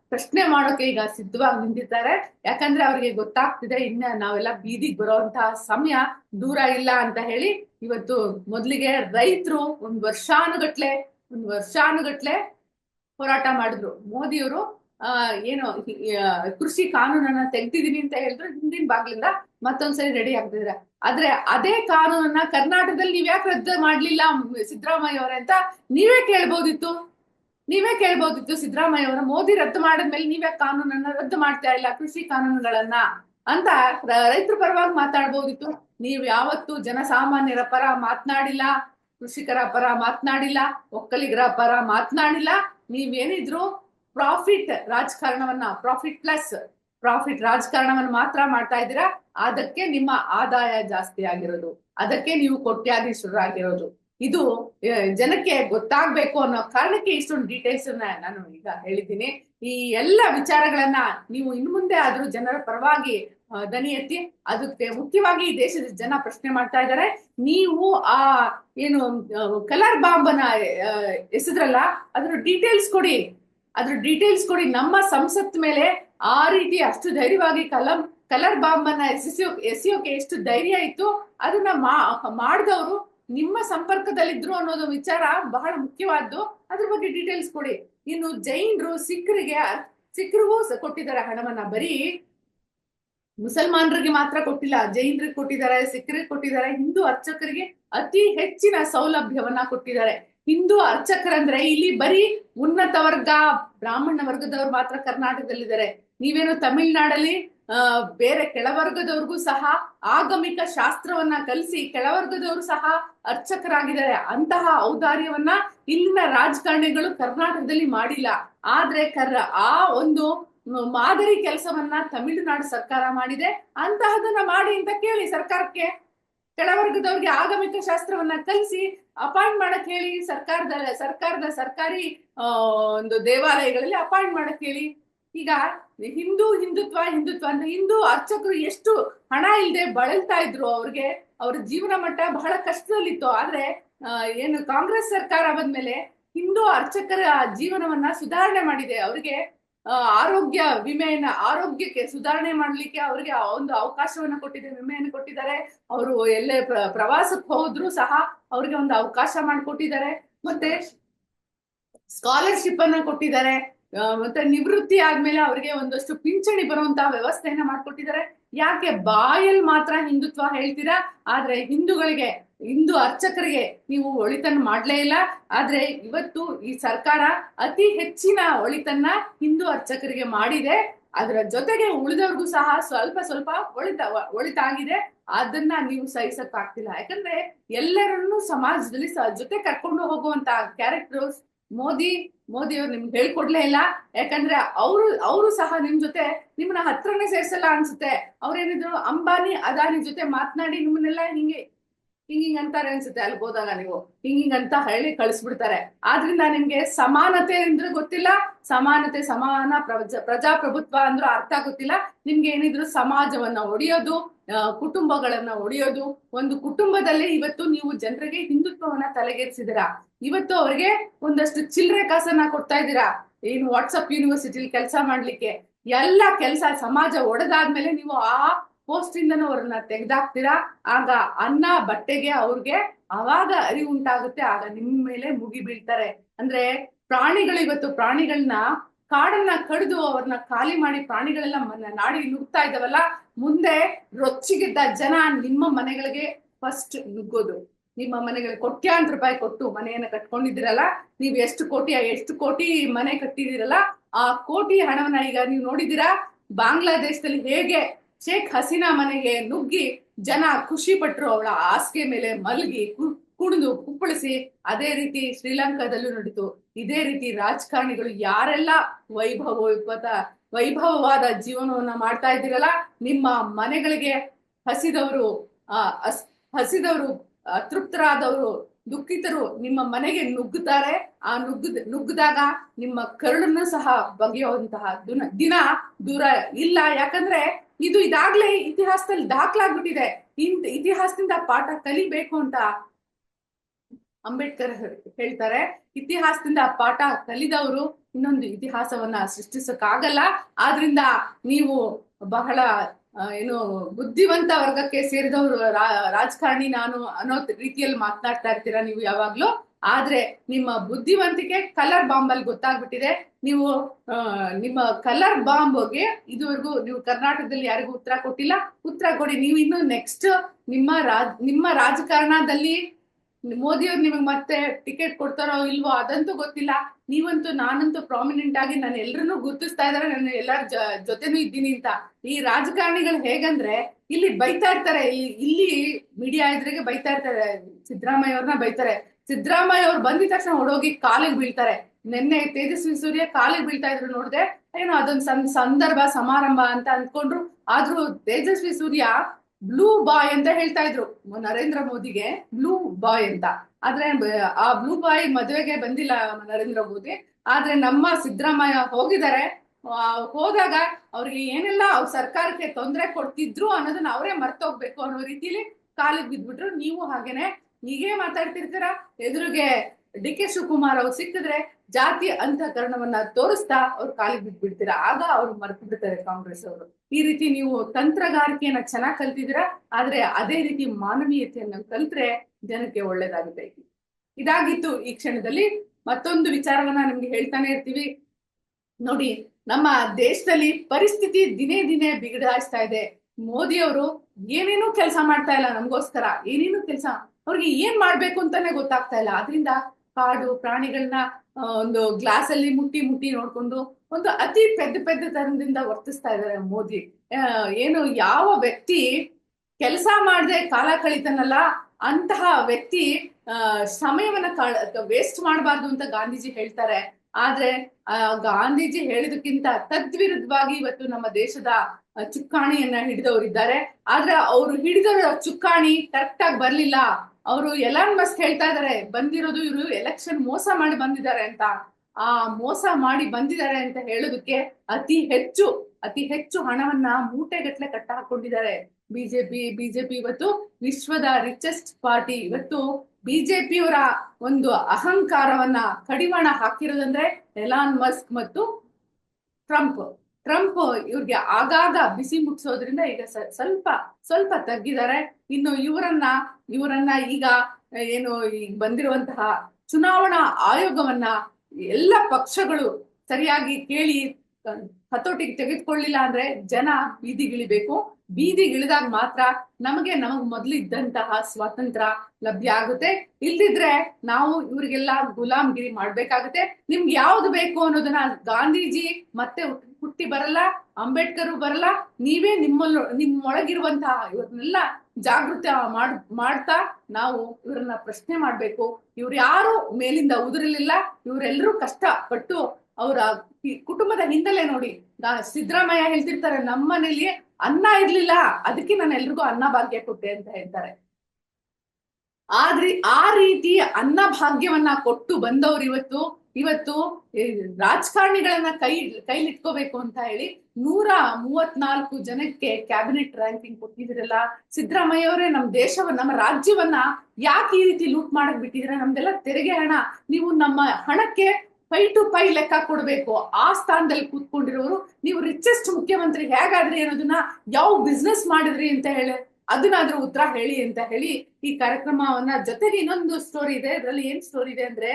ಪ್ರಶ್ನೆ ಮಾಡೋಕೆ ಈಗ ಸಿದ್ಧವಾಗಿ ನಿಂತಿದ್ದಾರೆ ಯಾಕಂದ್ರೆ ಅವ್ರಿಗೆ ಗೊತ್ತಾಗ್ತಿದೆ, ಇನ್ನ ನಾವೆಲ್ಲ ಬೀದಿಗೆ ಬರೋಂತಹ ಸಮಯ ದೂರ ಇಲ್ಲ ಅಂತ ಹೇಳಿ ಇವತ್ತು ಮೊದ್ಲಿಗೆ ರೈತರು ಒಂದ್ ವರ್ಷಾನುಗಟ್ಲೆ ಒಂದ್ ವರ್ಷಾನುಗಟ್ಲೆ ಹೋರಾಟ ಮಾಡಿದ್ರು. ಮೋದಿಯವರು ಆ, ಏನು ಕೃಷಿ ಕಾನೂನನ್ನ ತೆಗ್ದಿದೀನಿ ಅಂತ ಹೇಳಿದ್ರು ಹಿಂದಿನ ಬಾಗ್ಲಿಂದ ಮತ್ತೊಂದ್ಸರಿ ರೆಡಿ ಆಗ್ತಿದ್ರ. ಆದ್ರೆ ಅದೇ ಕಾನೂನನ್ನ ಕರ್ನಾಟಕದಲ್ಲಿ ನೀವ್ ಯಾಕೆ ರದ್ದು ಮಾಡ್ಲಿಲ್ಲ ಸಿದ್ದರಾಮಯ್ಯ ಅವರೇ ಅಂತ ನೀವೇ ಕೇಳ್ಬೋದಿತ್ತು. ನೀವೇ ಕೇಳ್ಬೋದಿತ್ತು ಸಿದ್ದರಾಮಯ್ಯ ಅವರ. ಮೋದಿ ರದ್ದು ಮಾಡಿದ್ಮೇಲೆ ನೀವೇ ಕಾನೂನನ್ನ ರದ್ದು ಮಾಡ್ತಾ ಇಲ್ಲ, ಕೃಷಿ ಕಾನೂನುಗಳನ್ನ ಅಂತ ರೈತರ ಪರವಾಗಿ ಮಾತಾಡ್ಬೋದಿತ್ತು. ನೀವ್ ಯಾವತ್ತು ಜನಸಾಮಾನ್ಯರ ಪರ ಮಾತನಾಡಿಲ್ಲ, ಕೃಷಿಕರ ಪರ ಮಾತನಾಡಿಲ್ಲ, ಒಕ್ಕಲಿಗರ ಪರ ಮಾತನಾಡಿಲ್ಲ. ನೀವೇನಿದ್ರು ಪ್ರಾಫಿಟ್ ರಾಜಕಾರಣವನ್ನ ಪ್ರಾಫಿಟ್ ಪ್ಲಸ್ ಪ್ರಾಫಿಟ್ ರಾಜಕಾರಣವನ್ನ ಮಾತ್ರ ಮಾಡ್ತಾ ಇದ್ದೀರಾ? ಅದಕ್ಕೆ ನಿಮ್ಮ ಆದಾಯ ಜಾಸ್ತಿ ಆಗಿರೋದು. ಅದಕ್ಕೆ ನೀವು ಕೊಟ್ಯಾಧೀಶರಾಗಿರೋದು ಇದು ಜನಕ್ಕೆ ಗೊತ್ತಾಗ್ಬೇಕು ಅನ್ನೋ ಕಾರಣಕ್ಕೆ ಇಷ್ಟೊಂದು ಡೀಟೇಲ್ಸ್ ನಾನು ಈಗ ಹೇಳಿದ್ದೀನಿ. ಈ ಎಲ್ಲ ವಿಚಾರಗಳನ್ನ ನೀವು ಇನ್ ಮುಂದೆ ಆದ್ರೂ ಜನರ ಪರವಾಗಿ ದನಿ ಎತ್ತಿ, ಅದಕ್ಕೆ ಮುಖ್ಯವಾಗಿ ಈ ದೇಶದ ಜನ ಪ್ರಶ್ನೆ ಮಾಡ್ತಾ ಇದ್ದಾರೆ. ನೀವು ಆ, ಏನು ಕಲರ್ ಬಾಂಬನ ಎಸೆದ್ರಲ್ಲ ಅದ್ರ ಡೀಟೇಲ್ಸ್ ಕೊಡಿ. ಅದ್ರ ಡೀಟೇಲ್ಸ್ ಕೊಡಿ. ನಮ್ಮ ಸಂಸತ್ ಮೇಲೆ ಆ ರೀತಿ ಅಷ್ಟು ಧೈರ್ಯವಾಗಿ ಕಲಂ, ಕಲರ್ ಬಾಂಬ್ ಅನ್ನ ಎಸೆಯೋಕೆ ಎಷ್ಟು ಧೈರ್ಯ ಇತ್ತು, ಅದನ್ನ ಮಾಡಿದವರು ನಿಮ್ಮ ಸಂಪರ್ಕದಲ್ಲಿದ್ರು ಅನ್ನೋದು ವಿಚಾರ ಬಹಳ ಮುಖ್ಯವಾದ್ದು. ಅದ್ರ ಬಗ್ಗೆ ಡೀಟೇಲ್ಸ್ ಕೊಡಿ. ಇನ್ನು ಜೈನರು ಸಿಖ್ರಿಗೆ, ಸಿಖ್ರಿಗೂ ಕೊಟ್ಟಿದ್ದಾರೆ ಹಣವನ್ನ. ಬರೀ ಮುಸಲ್ಮಾನರಿಗೆ ಮಾತ್ರ ಕೊಟ್ಟಿಲ್ಲ, ಜೈನರಿಗೆ ಕೊಟ್ಟಿದ್ದಾರೆ, ಸಿಖ್ರಿಗೆ ಕೊಟ್ಟಿದ್ದಾರೆ, ಹಿಂದೂ ಅರ್ಚಕರಿಗೆ ಅತಿ ಹೆಚ್ಚಿನ ಸೌಲಭ್ಯವನ್ನ ಕೊಟ್ಟಿದ್ದಾರೆ. ಹಿಂದೂ ಅರ್ಚಕರಂದ್ರೆ ಇಲ್ಲಿ ಬರೀ ಉನ್ನತ ವರ್ಗ, ಬ್ರಾಹ್ಮಣ ವರ್ಗದವ್ರು ಮಾತ್ರ ಕರ್ನಾಟಕದಲ್ಲಿದ್ದಾರೆ. ನೀವೇನು ತಮಿಳ್ನಾಡಲ್ಲಿ ಬೇರೆ ಕೆಳವರ್ಗದವ್ರಿಗೂ ಸಹ ಆಗಮಿಕ ಶಾಸ್ತ್ರವನ್ನ ಕಲಿಸಿ ಕೆಳವರ್ಗದವರು ಸಹ ಅರ್ಚಕರಾಗಿದ್ದಾರೆ. ಅಂತಹ ಔದಾರ್ಯವನ್ನ ಇಲ್ಲಿನ ರಾಜಕಾರಣಿಗಳು ಕರ್ನಾಟಕದಲ್ಲಿ ಮಾಡಿಲ್ಲ. ಆದ್ರೆ ಕರ್, ಆ ಒಂದು ಮಾದರಿ ಕೆಲಸವನ್ನ ತಮಿಳುನಾಡು ಸರ್ಕಾರ ಮಾಡಿದೆ. ಅಂತಹದನ್ನ ಮಾಡಿ ಅಂತ ಕೇಳಿ ಸರ್ಕಾರಕ್ಕೆ. ಕೆಳವರ್ಗದವ್ರಿಗೆ ಆಗಮಿಕ ಶಾಸ್ತ್ರವನ್ನ ಕಲಿಸಿ ಅಪಾಯಿಂಟ್ ಮಾಡಕ್ ಹೇಳಿ ಸರ್ಕಾರದ ಸರ್ಕಾರದ ಸರ್ಕಾರಿ ಒಂದು ದೇವಾಲಯಗಳಲ್ಲಿ ಅಪಾಯಿಂಟ್ ಮಾಡಕ್ ಹೇಳಿ. ಈಗ ಹಿಂದೂ ಹಿಂದುತ್ವ ಹಿಂದುತ್ವ ಅಂದ್ರೆ ಹಿಂದೂ ಅರ್ಚಕರು ಎಷ್ಟು ಹಣ ಇಲ್ಲದೆ ಬಳಲ್ತಾ ಇದ್ರು ಅವ್ರಿಗೆ, ಅವ್ರ ಜೀವನ ಮಟ್ಟ ಬಹಳ ಕಷ್ಟದಲ್ಲಿತ್ತು. ಆದ್ರೆ ಏನು ಕಾಂಗ್ರೆಸ್ ಸರ್ಕಾರ ಬಂದ್ಮೇಲೆ ಹಿಂದೂ ಅರ್ಚಕರ ಜೀವನವನ್ನ ಸುಧಾರಣೆ ಮಾಡಿದೆ. ಅವ್ರಿಗೆ ಆರೋಗ್ಯ ವಿಮೆಯನ್ನ ಆರೋಗ್ಯಕ್ಕೆ ಸುಧಾರಣೆ ಮಾಡ್ಲಿಕ್ಕೆ ಅವ್ರಿಗೆ ಒಂದು ಅವಕಾಶವನ್ನ ಕೊಟ್ಟಿದೆ, ವಿಮೆಯನ್ನು ಕೊಟ್ಟಿದ್ದಾರೆ. ಅವರು ಎಲ್ಲೇ ಪ್ರ- ಪ್ರವಾಸಕ್ಕೆ ಹೋದ್ರು ಸಹ ಅವ್ರಿಗೆ ಒಂದು ಅವಕಾಶ ಮಾಡಿಕೊಟ್ಟಿದ್ದಾರೆ. ಮತ್ತೆ ಸ್ಕಾಲರ್ಶಿಪ್ ಅನ್ನ ಕೊಟ್ಟಿದ್ದಾರೆ. ಮತ್ತೆ ನಿವೃತ್ತಿ ಆದ್ಮೇಲೆ ಅವ್ರಿಗೆ ಒಂದಷ್ಟು ಪಿಂಚಣಿ ಬರುವಂತಹ ವ್ಯವಸ್ಥೆಯನ್ನ ಮಾಡ್ಕೊಟ್ಟಿದ್ದಾರೆ. ಯಾಕೆ? ಬಾಯಲ್ಲಿ ಮಾತ್ರ ಹಿಂದುತ್ವ ಹೇಳ್ತೀರಾ? ಆದ್ರೆ ಹಿಂದೂಗಳಿಗೆ ಹಿಂದೂ ಅರ್ಚಕರಿಗೆ ನೀವು ಒಳಿತನ್ನ ಮಾಡ್ಲೇ ಇಲ್ಲ. ಆದ್ರೆ ಇವತ್ತು ಈ ಸರ್ಕಾರ ಅತಿ ಹೆಚ್ಚಿನ ಒಳಿತನ್ನ ಹಿಂದೂ ಅರ್ಚಕರಿಗೆ ಮಾಡಿದೆ. ಅದರ ಜೊತೆಗೆ ಉಳಿದವ್ರಿಗೂ ಸಹ ಸ್ವಲ್ಪ ಸ್ವಲ್ಪ ಒಳಿತ ಒಳಿತಾಗಿದೆ ಅದನ್ನ ನೀವು ಸಹಿಸಕ್ ಆಗ್ತಿಲ್ಲ ಯಾಕಂದ್ರೆ ಎಲ್ಲರನ್ನೂ ಸಮಾಜದಲ್ಲಿ ಜೊತೆ ಕರ್ಕೊಂಡು ಹೋಗುವಂತ ಕ್ಯಾರೆಕ್ಟರ್ ಮೋದಿ ಮೋದಿ ಅವ್ರು ನಿಮ್ಗೆ ಹೇಳ್ಕೊಡ್ಲೇ ಇಲ್ಲ. ಯಾಕಂದ್ರೆ ಅವರು ಅವರು ಸಹ ನಿಮ್ ಜೊತೆ ನಿಮ್ಮನ್ನ ಹತ್ರನೇ ಸೇರ್ಸಲ್ಲ ಅನ್ಸುತ್ತೆ. ಅವ್ರೇನಿದ್ರು ಅಂಬಾನಿ, ಅದಾನಿ ಜೊತೆ ಮಾತನಾಡಿ ನಿಮ್ಮನ್ನೆಲ್ಲ ಹಿಂಗೆ ಹಿಂಗ್ ಹಿಂಗ್ ಅಂತಾರೆ ಅನ್ಸುತ್ತೆ. ಅಲ್ಲಿ ಹೋದಾಗ ನೀವು ಹಿಂಗಿಂಗ್ ಹಿಂಗ್ ಅಂತ ಹೇಳಿ ಕಳಿಸ್ಬಿಡ್ತಾರೆ. ಆದ್ರಿಂದ ನಿಮ್ಗೆ ಸಮಾನತೆ ಅಂದ್ರೆ ಗೊತ್ತಿಲ್ಲ. ಸಮಾನತೆ ಸಮಾನ ಪ್ರಜ, ಪ್ರಜಾಪ್ರಭುತ್ವ ಅಂದ್ರೂ ಅರ್ಥ ಗೊತ್ತಿಲ್ಲ. ನಿಮ್ಗೆ ಏನಿದ್ರು ಸಮಾಜವನ್ನ ಒಡೆಯೋದು ಕುಟುಂಬಗಳನ್ನ ಒಡೆಯೋದು, ಒಂದು ಕುಟುಂಬದಲ್ಲಿ ಇವತ್ತು ನೀವು ಜನರಿಗೆ ಹಿಂದುತ್ವವನ್ನ ತಲೆಗೇರಿಸಿದಿರಾ ಇವತ್ತು ಅವ್ರಿಗೆ ಒಂದಷ್ಟು ಚಿಲ್ಲರೆ ಕಾಸನ್ನ ಕೊಡ್ತಾ ಇದ್ದೀರಾ? ಏನು ವಾಟ್ಸಪ್ ಯೂನಿವರ್ಸಿಟಿಲಿ ಕೆಲಸ ಮಾಡ್ಲಿಕ್ಕೆ. ಎಲ್ಲ ಕೆಲಸ ಸಮಾಜ ಒಡೆದಾದ್ಮೇಲೆ ನೀವು ಆ ಪೋಸ್ಟ್ ಇಂದನೂ ಅವ್ರನ್ನ ತೆಗ್ದಾಕ್ತೀರಾ? ಆಗ ಅನ್ನ ಬಟ್ಟೆಗೆ ಅವ್ರಿಗೆ ಅವಾಗ ಅರಿವು ಉಂಟಾಗುತ್ತೆ. ಆಗ ನಿಮ್ ಮೇಲೆ ಮುಗಿ ಬೀಳ್ತಾರೆ. ಅಂದ್ರೆ ಪ್ರಾಣಿಗಳು ಇವತ್ತು ಪ್ರಾಣಿಗಳನ್ನ ಕಾಡನ್ನ ಕಡಿದು ಅವ್ರನ್ನ ಖಾಲಿ ಮಾಡಿ ಪ್ರಾಣಿಗಳೆಲ್ಲ ನಾಡಿ ನುಗ್ತಾ ಇದ್ದಾವಲ್ಲ ಮುಂದೆ ರೊಚ್ಚಿಗಿದ್ದ ಜನ ನಿಮ್ಮ ಮನೆಗಳಿಗೆ ಫಸ್ಟ್ ನುಗ್ಗೋದು. ನಿಮ್ಮ ಮನೆಗಳಿಗೆ ಕೋಟ್ಯಾಂತರ ರೂಪಾಯಿ ಕೊಟ್ಟು ಮನೆಯನ್ನ ಕಟ್ಕೊಂಡಿದ್ದೀರಲ್ಲ, ನೀವು ಎಷ್ಟು ಕೋಟಿ ಎಷ್ಟು ಕೋಟಿ ಮನೆ ಕಟ್ಟಿದಿರಲ್ಲ ಆ ಕೋಟಿ ಹಣವನ್ನ ಈಗ ನೀವು ನೋಡಿದಿರಾ ಬಾಂಗ್ಲಾದೇಶದಲ್ಲಿ ಹೇಗೆ ಶೇಖ್ ಹಸೀನಾ ಮನೆಗೆ ನುಗ್ಗಿ ಜನ ಖುಷಿ ಪಟ್ಟರು ಅವಳ ಹಾಸಿಗೆ ಮೇಲೆ ಮಲಗಿ ಕುಣಿದು ಕುಪ್ಪಳಿಸಿ ಅದೇ ರೀತಿ ಶ್ರೀಲಂಕಾದಲ್ಲೂ ನಡೀತು. ಇದೇ ರೀತಿ ರಾಜಕಾರಣಿಗಳು ಯಾರೆಲ್ಲ ವೈಭವ ವೈಭವವಾದ ಜೀವನವನ್ನ ಮಾಡ್ತಾ ಇದ್ದೀರಲ್ಲ, ನಿಮ್ಮ ಮನೆಗಳಿಗೆ ಹಸಿದವರು, ಆ ಹಸ್- ಹಸಿದವರು ಅತೃಪ್ತರಾದವರು ದುಃಖಿತರು ನಿಮ್ಮ ಮನೆಗೆ ನುಗ್ಗುತ್ತಾರೆ. ಆ ನುಗ್ಗದ ನುಗ್ಗದಾಗ ನಿಮ್ಮ ಕರುಳನ್ನು ಸಹ ಬಗೆಯುವಂತಹ ದಿನ ದೂರ ಇಲ್ಲ. ಯಾಕಂದ್ರೆ ಇದು ಇದಾಗ್ಲೇ ಇತಿಹಾಸದಲ್ಲಿ ದಾಖಲಾಗ್ಬಿಟ್ಟಿದೆ. ಇಂತ ಇತಿಹಾಸದಿಂದ ಪಾಠ ಕಲಿಬೇಕು ಅಂತ ಅಂಬೇಡ್ಕರ್ ಹೇಳ್ತಾರೆ. ಇತಿಹಾಸದಿಂದ ಪಾಠ ಕಲಿದವರು ಇನ್ನೊಂದು ಇತಿಹಾಸವನ್ನ ಸೃಷ್ಟಿಸಕ್ಕಾಗಲ್ಲ. ಆದ್ರಿಂದ ನೀವು ಬಹಳ ಏನು ಬುದ್ಧಿವಂತ ವರ್ಗಕ್ಕೆ ಸೇರಿದವರು ರಾಜಕಾರಣಿ ನಾನು ಅನ್ನೋ ರೀತಿಯಲ್ಲಿ ಮಾತನಾಡ್ತಾ ಇರ್ತೀರಾ ನೀವು ಯಾವಾಗ್ಲೂ? ಆದ್ರೆ ನಿಮ್ಮ ಬುದ್ಧಿವಂತಿಕೆ ಕಲರ್ ಬಾಂಬ್ ಅಲ್ಲಿ ಗೊತ್ತಾಗ್ಬಿಟ್ಟಿದೆ. ನೀವು ನಿಮ್ಮ ಕಲರ್ ಬಾಂಬ್ಗೆ ಇದುವರೆಗೂ ನೀವು ಕರ್ನಾಟಕದಲ್ಲಿ ಯಾರಿಗೂ ಉತ್ತರ ಕೊಟ್ಟಿಲ್ಲ. ಉತ್ತರ ಕೊಡಿ, ನೀವು ಇನ್ನು ನೆಕ್ಸ್ಟ್ ನಿಮ್ಮ ರಾಜ್, ನಿಮ್ಮ ರಾಜಕಾರಣದಲ್ಲಿ ಮೋದಿಯವ್ರು ನಿಮಗೆ ಮತ್ತೆ ಟಿಕೆಟ್ ಕೊಡ್ತಾರೋ ಇಲ್ವೋ ಅದಂತೂ ಗೊತ್ತಿಲ್ಲ. ನೀವಂತೂ ನಾನಂತೂ ಪ್ರಾಮಿನೆಂಟ್ ಆಗಿ ನಾನು ಎಲ್ರನ್ನೂ ಗುರುತಿಸ್ತಾ ಇದಾರೆ ನಾನು ಎಲ್ಲರ ಜೊತೆನೂ ಇದ್ದೀನಿ ಅಂತ. ಈ ರಾಜಕಾರಣಿಗಳು ಹೇಗಂದ್ರೆ ಇಲ್ಲಿ ಬೈತಾ ಇರ್ತಾರೆ. ಇಲ್ಲಿ ಮೀಡಿಯಾ ಎದುರಿಗೆ ಬೈತಾ ಇರ್ತಾರೆ. ಸಿದ್ದರಾಮಯ್ಯ ಅವ್ರನ್ನ ಬೈತಾರೆ. ಸಿದ್ದರಾಮಯ್ಯ ಅವ್ರು ಬಂದಿದ ತಕ್ಷಣ ಹೊಡೋಗಿ ಕಾಲಿಗೆ ಬೀಳ್ತಾರೆ. ನಿನ್ನೆ ತೇಜಸ್ವಿ ಸೂರ್ಯ ಕಾಲಿಗೆ ಬೀಳ್ತಾ ಇದ್ರು ನೋಡಿದೆ, ಏನೋ ಅದೊಂದು ಸಂದರ್ಭ, ಸಮಾರಂಭ ಅಂತ ಅಂದ್ಕೊಂಡ್ರು. ಆದ್ರೂ ತೇಜಸ್ವಿ ಸೂರ್ಯ ಬ್ಲೂ ಬಾಯ್ ಅಂತ ಹೇಳ್ತಾ ಇದ್ರು. ನರೇಂದ್ರ ಮೋದಿಗೆ ಬ್ಲೂ ಬಾಯ್ ಅಂತ. ಆದ್ರೆ ಆ ಬ್ಲೂ ಬಾಯ್ ಮದುವೆಗೆ ಬಂದಿಲ್ಲ ನರೇಂದ್ರ ಮೋದಿ. ಆದ್ರೆ ನಮ್ಮ ಸಿದ್ದರಾಮಯ್ಯ ಹೋಗಿದ್ದಾರೆ. ಹೋದಾಗ ಅವ್ರಿಗೆ ಏನೆಲ್ಲ ಅವ್ರ ಸರ್ಕಾರಕ್ಕೆ ತೊಂದರೆ ಕೊಡ್ತಿದ್ರು ಅನ್ನೋದನ್ನ ಅವರೇ ಮರ್ತೋಗ್ಬೇಕು ಅನ್ನೋ ರೀತಿಲಿ ಕಾಲಿಗೆ ಬಿದ್ಬಿಟ್ರು. ನೀವು ಹಾಗೇನೆ ಹೀಗೆ ಮಾತಾಡ್ತಿರ್ತೀರ? ಎದುರಿಗೆ ಡಿ ಕೆ ಶಿವಕುಮಾರ್ ಅವ್ರು ಸಿಕ್ಕಿದ್ರೆ ಜಾತಿ ಅಂತಃಕರಣವನ್ನ ತೋರಿಸ್ತಾ ಅವ್ರು ಕಾಲಿಗೆ ಬಿಟ್ಬಿಡ್ತೀರಾ ಆಗ ಅವ್ರು ಮರ್ತು ಬಿಡ್ತಾರೆ ಕಾಂಗ್ರೆಸ್ ಅವರು. ಈ ರೀತಿ ನೀವು ತಂತ್ರಗಾರಿಕೆಯನ್ನ ಚೆನ್ನಾಗಿ ಕಲ್ತಿದ್ದೀರಾ? ಆದ್ರೆ ಅದೇ ರೀತಿ ಮಾನವೀಯತೆಯನ್ನ ಕಲ್ತ್ರೆ ಜನಕ್ಕೆ ಒಳ್ಳೇದಾಗುತ್ತೆ. ಇದಾಗಿತ್ತು ಈ ಕ್ಷಣದಲ್ಲಿ. ಮತ್ತೊಂದು ವಿಚಾರವನ್ನ ನಿಮ್ಗೆ ಹೇಳ್ತಾನೆ ಇರ್ತೀವಿ. ನೋಡಿ, ನಮ್ಮ ದೇಶದಲ್ಲಿ ಪರಿಸ್ಥಿತಿ ದಿನೇ ದಿನೇ ಬಿಗಡಾಯಿಸ್ತಾ ಇದೆ. ಮೋದಿ ಅವರು ಏನೇನೂ ಕೆಲಸ ಮಾಡ್ತಾ ಇಲ್ಲ ನಮಗೋಸ್ಕರ. ಏನೇನು ಕೆಲಸ ಅವ್ರಿಗೆ ಏನ್ ಮಾಡ್ಬೇಕು ಅಂತಾನೆ ಗೊತ್ತಾಗ್ತಾ ಇಲ್ಲ. ಅದರಿಂದ ಕಾಡು ಪ್ರಾಣಿಗಳನ್ನ ಒಂದು ಗ್ಲಾಸ್ ಅಲ್ಲಿ ಮುಟ್ಟಿ ಮುಟ್ಟಿ ನೋಡ್ಕೊಂಡು ಒಂದು ಅತಿ ಪೆದ್ದ ಪೆದ್ದ ತರದಿಂದ ವರ್ತಿಸ್ತಾ ಇದ್ದಾರೆ ಮೋದಿ. ಏನು ಯಾವ ವ್ಯಕ್ತಿ ಕೆಲಸ ಮಾಡದೆ ಕಾಲ ಕಳಿತಾನಲ್ಲ, ಅಂತಹ ವ್ಯಕ್ತಿ ಸಮಯವನ್ನ ವೇಸ್ಟ್ ಮಾಡಬಾರ್ದು ಅಂತ ಗಾಂಧೀಜಿ ಹೇಳ್ತಾರೆ. ಆದ್ರೆ, ಆ, ಗಾಂಧೀಜಿ ಹೇಳಿದಕ್ಕಿಂತ ತದ್ವಿರುದ್ಧವಾಗಿ ಇವತ್ತು ನಮ್ಮ ದೇಶದ ಚುಕ್ಕಾಣಿಯನ್ನ ಹಿಡಿದವರಿದ್ದಾರೆ. ಆದ್ರೆ ಅವರು ಹಿಡಿದವರ ಚುಕ್ಕಾಣಿ ಕರೆಕ್ಟ್ ಆಗಿ ಬರ್ಲಿಲ್ಲ. ಅವರು ಎಲಾನ್ ಮಸ್ಕ್ ಹೇಳ್ತಾ ಇದಾರೆ, ಬಂದಿರೋದು ಇವರು ಎಲೆಕ್ಷನ್ ಮೋಸ ಮಾಡಿ ಬಂದಿದ್ದಾರೆ ಅಂತ. ಆ ಮೋಸ ಮಾಡಿ ಬಂದಿದ್ದಾರೆ ಅಂತ ಹೇಳೋದಕ್ಕೆ ಅತಿ ಹೆಚ್ಚು ಅತಿ ಹೆಚ್ಚು ಹಣವನ್ನ ಮೂಟೆಗಟ್ಲೆ ಕಟ್ಟ ಹಾಕೊಂಡಿದ್ದಾರೆ ಬಿಜೆಪಿ ಬಿಜೆಪಿ ಇವತ್ತು ವಿಶ್ವದ ರಿಚೆಸ್ಟ್ ಪಾರ್ಟಿ ಇವತ್ತು ಬಿಜೆಪಿಯವರ ಒಂದು ಅಹಂಕಾರವನ್ನ ಕಡಿವಾಣ ಹಾಕಿರೋದಂದ್ರೆ ಎಲಾನ್ ಮಸ್ಕ್ ಮತ್ತು ಟ್ರಂಪ್ ಟ್ರಂಪ್ ಇವ್ರಿಗೆ ಆಗಾಗ ಬಿಸಿ ಮುಟ್ಸೋದ್ರಿಂದ ಈಗ ಸ್ವಲ್ಪ ಸ್ವಲ್ಪ ತಗ್ಗಿದ್ದಾರೆ. ಇನ್ನು ಇವರನ್ನ ಇವರನ್ನ ಈಗ ಏನು ಈಗ ಬಂದಿರುವಂತಹ ಚುನಾವಣಾ ಆಯೋಗವನ್ನ ಎಲ್ಲ ಪಕ್ಷಗಳು ಸರಿಯಾಗಿ ಕೇಳಿ ಹತೋಟಿಗೆ ತೆಗೆದುಕೊಳ್ಳಿಲ್ಲ ಅಂದ್ರೆ ಜನ ಬೀದಿಗಿಳಿಬೇಕು. ಬೀದಿಗಿಳಿದಾಗ ಮಾತ್ರ ನಮಗೆ ನಮಗ್ ಮೊದ್ಲು ಇದ್ದಂತಹ ಸ್ವಾತಂತ್ರ್ಯ ಲಭ್ಯ ಆಗುತ್ತೆ. ಇಲ್ದಿದ್ರೆ ನಾವು ಇವ್ರಿಗೆಲ್ಲ ಗುಲಾಮ್ಗಿರಿ ಮಾಡ್ಬೇಕಾಗುತ್ತೆ. ನಿಮ್ಗೆ ಯಾವ್ದು ಬೇಕು ಅನ್ನೋದನ್ನ ಗಾಂಧೀಜಿ ಮತ್ತೆ ಹುಟ್ಟಿ ಬರಲ್ಲ, ಅಂಬೇಡ್ಕರ್ ಬರಲ್ಲ, ನೀವೇ ನಿಮ್ಮಲ್ಲಿ, ನಿಮ್ಮೊಳಗಿರುವಂತಹ ಇವರನ್ನೆಲ್ಲ ಜಾಗೃತಿ ಮಾಡ್, ಮಾಡ್ತಾ ನಾವು ಇವರನ್ನ ಪ್ರಶ್ನೆ ಮಾಡ್ಬೇಕು. ಇವ್ರು ಯಾರು ಮೇಲಿಂದ ಉದುರಲಿಲ್ಲ. ಇವರೆಲ್ಲರೂ ಕಷ್ಟ ಪಟ್ಟು ಅವರ ಕುಟುಂಬದ ಹಿನ್ನೆಲೆ ನೋಡಿ. ಸಿದ್ದರಾಮಯ್ಯ ಹೇಳ್ತಿರ್ತಾರೆ, ನಮ್ಮ ಮನೇಲಿ ಅನ್ನ ಇರ್ಲಿಲ್ಲ. ಅದಕ್ಕೆ ನಾನು ಎಲ್ರಿಗೂ ಅನ್ನ ಭಾಗ್ಯ ಕೊಟ್ಟೆ ಅಂತ ಹೇಳ್ತಾರೆ. ಆದ್ರೆ ಆ ರೀತಿ ಅನ್ನ ಭಾಗ್ಯವನ್ನ ಕೊಟ್ಟು ಬಂದವ್ರು ಇವತ್ತು ಇವತ್ತು ರಾಜಕಾರಣಿಗಳನ್ನ ಕೈ, ಕೈಲಿಟ್ಕೋಬೇಕು ಅಂತ ಹೇಳಿ ನೂರ ಮೂವತ್ನಾಲ್ಕು ಜನಕ್ಕೆ ಕ್ಯಾಬಿನೆಟ್ ರ್ಯಾಂಕಿಂಗ್ ಕೊಟ್ಟಿದಿರಲ್ಲ ಸಿದ್ದರಾಮಯ್ಯ ಅವರೇ ನಮ್ಮ ದೇಶವನ್ನ, ನಮ್ಮ ರಾಜ್ಯವನ್ನ ಯಾಕೆ ಈ ರೀತಿ ಲೂಟ್ ಮಾಡಕ್ ಬಿಟ್ಟಿದ್ರೆ ನಮ್ದೆಲ್ಲ ತೆರಿಗೆ ಹಣ. ನೀವು ನಮ್ಮ ಹಣಕ್ಕೆ ಪೈ ಟು ಪೈ ಲೆಕ್ಕ ಕೊಡಬೇಕು. ಆ ಸ್ಥಾನದಲ್ಲಿ ಕೂತ್ಕೊಂಡಿರೋರು, ನೀವು ರಿಚೆಸ್ಟ್ ಮುಖ್ಯಮಂತ್ರಿ ಹೇಗಾದ್ರಿ ಅನ್ನೋದನ್ನ ಯಾವ ಬಿಸ್ನೆಸ್ ಮಾಡಿದ್ರಿ ಅಂತ ಹೇಳಿ, ಅದನ್ನಾದ್ರೂ ಉತ್ತರ ಹೇಳಿ ಅಂತ ಹೇಳಿ ಈ ಕಾರ್ಯಕ್ರಮವನ್ನ ಜೊತೆಗೆ ಇನ್ನೊಂದು ಸ್ಟೋರಿ ಇದೆ. ಅದರಲ್ಲಿ ಏನ್ ಸ್ಟೋರಿ ಇದೆ ಅಂದ್ರೆ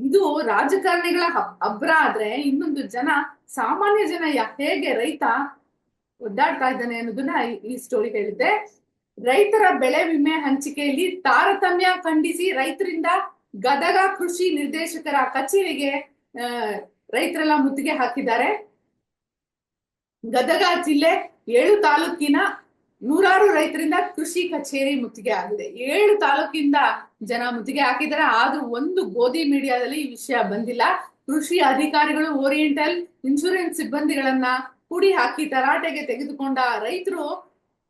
ಇದು ರಾಜಕಾರಣಿಗಳ ಅಬ್ರ ಆದ್ರೆ ಇನ್ನೊಂದು ಜನ, ಸಾಮಾನ್ಯ ಜನ ಹೇಗೆ ರೈತ ಒದ್ದಾಡ್ತಾ ಇದ್ದಾನೆ ಅನ್ನೋದನ್ನ ಈ- ಸ್ಟೋರಿ ಹೇಳಿದ್ದೆ. ರೈತರ ಬೆಳೆ ವಿಮೆ ಹಂಚಿಕೆಯಲ್ಲಿ ತಾರತಮ್ಯ ಖಂಡಿಸಿ ರೈತರಿಂದ ಗದಗ ಕೃಷಿ ನಿರ್ದೇಶಕರ ಕಚೇರಿಗೆ ರೈತರೆಲ್ಲ ಮುತ್ತಿಗೆ ಹಾಕಿದ್ದಾರೆ. ಗದಗ ಜಿಲ್ಲೆ ಏಳು ತಾಲೂಕಿನ ನೂರಾರು ರೈತರಿಂದ ಕೃಷಿ ಕಚೇರಿ ಮುತ್ತಿಗೆ ಆಗಿದೆ. ಏಳು ತಾಲೂಕಿಂದ ಜನ ಮುತ್ತಿಗೆ ಹಾಕಿದ್ದಾರೆ. ಆದ್ರೂ ಒಂದು ಗೋಧಿ ಮೀಡಿಯಾದಲ್ಲಿ ಈ ವಿಷಯ ಬಂದಿಲ್ಲ. ಕೃಷಿ ಅಧಿಕಾರಿಗಳು, ಓರಿಯೆಂಟಲ್ ಇನ್ಶೂರೆನ್ಸ್ ಸಿಬ್ಬಂದಿಗಳನ್ನ ಕೂಡಿ ಹಾಕಿ ತರಾಟೆಗೆ ತೆಗೆದುಕೊಂಡ ರೈತರು,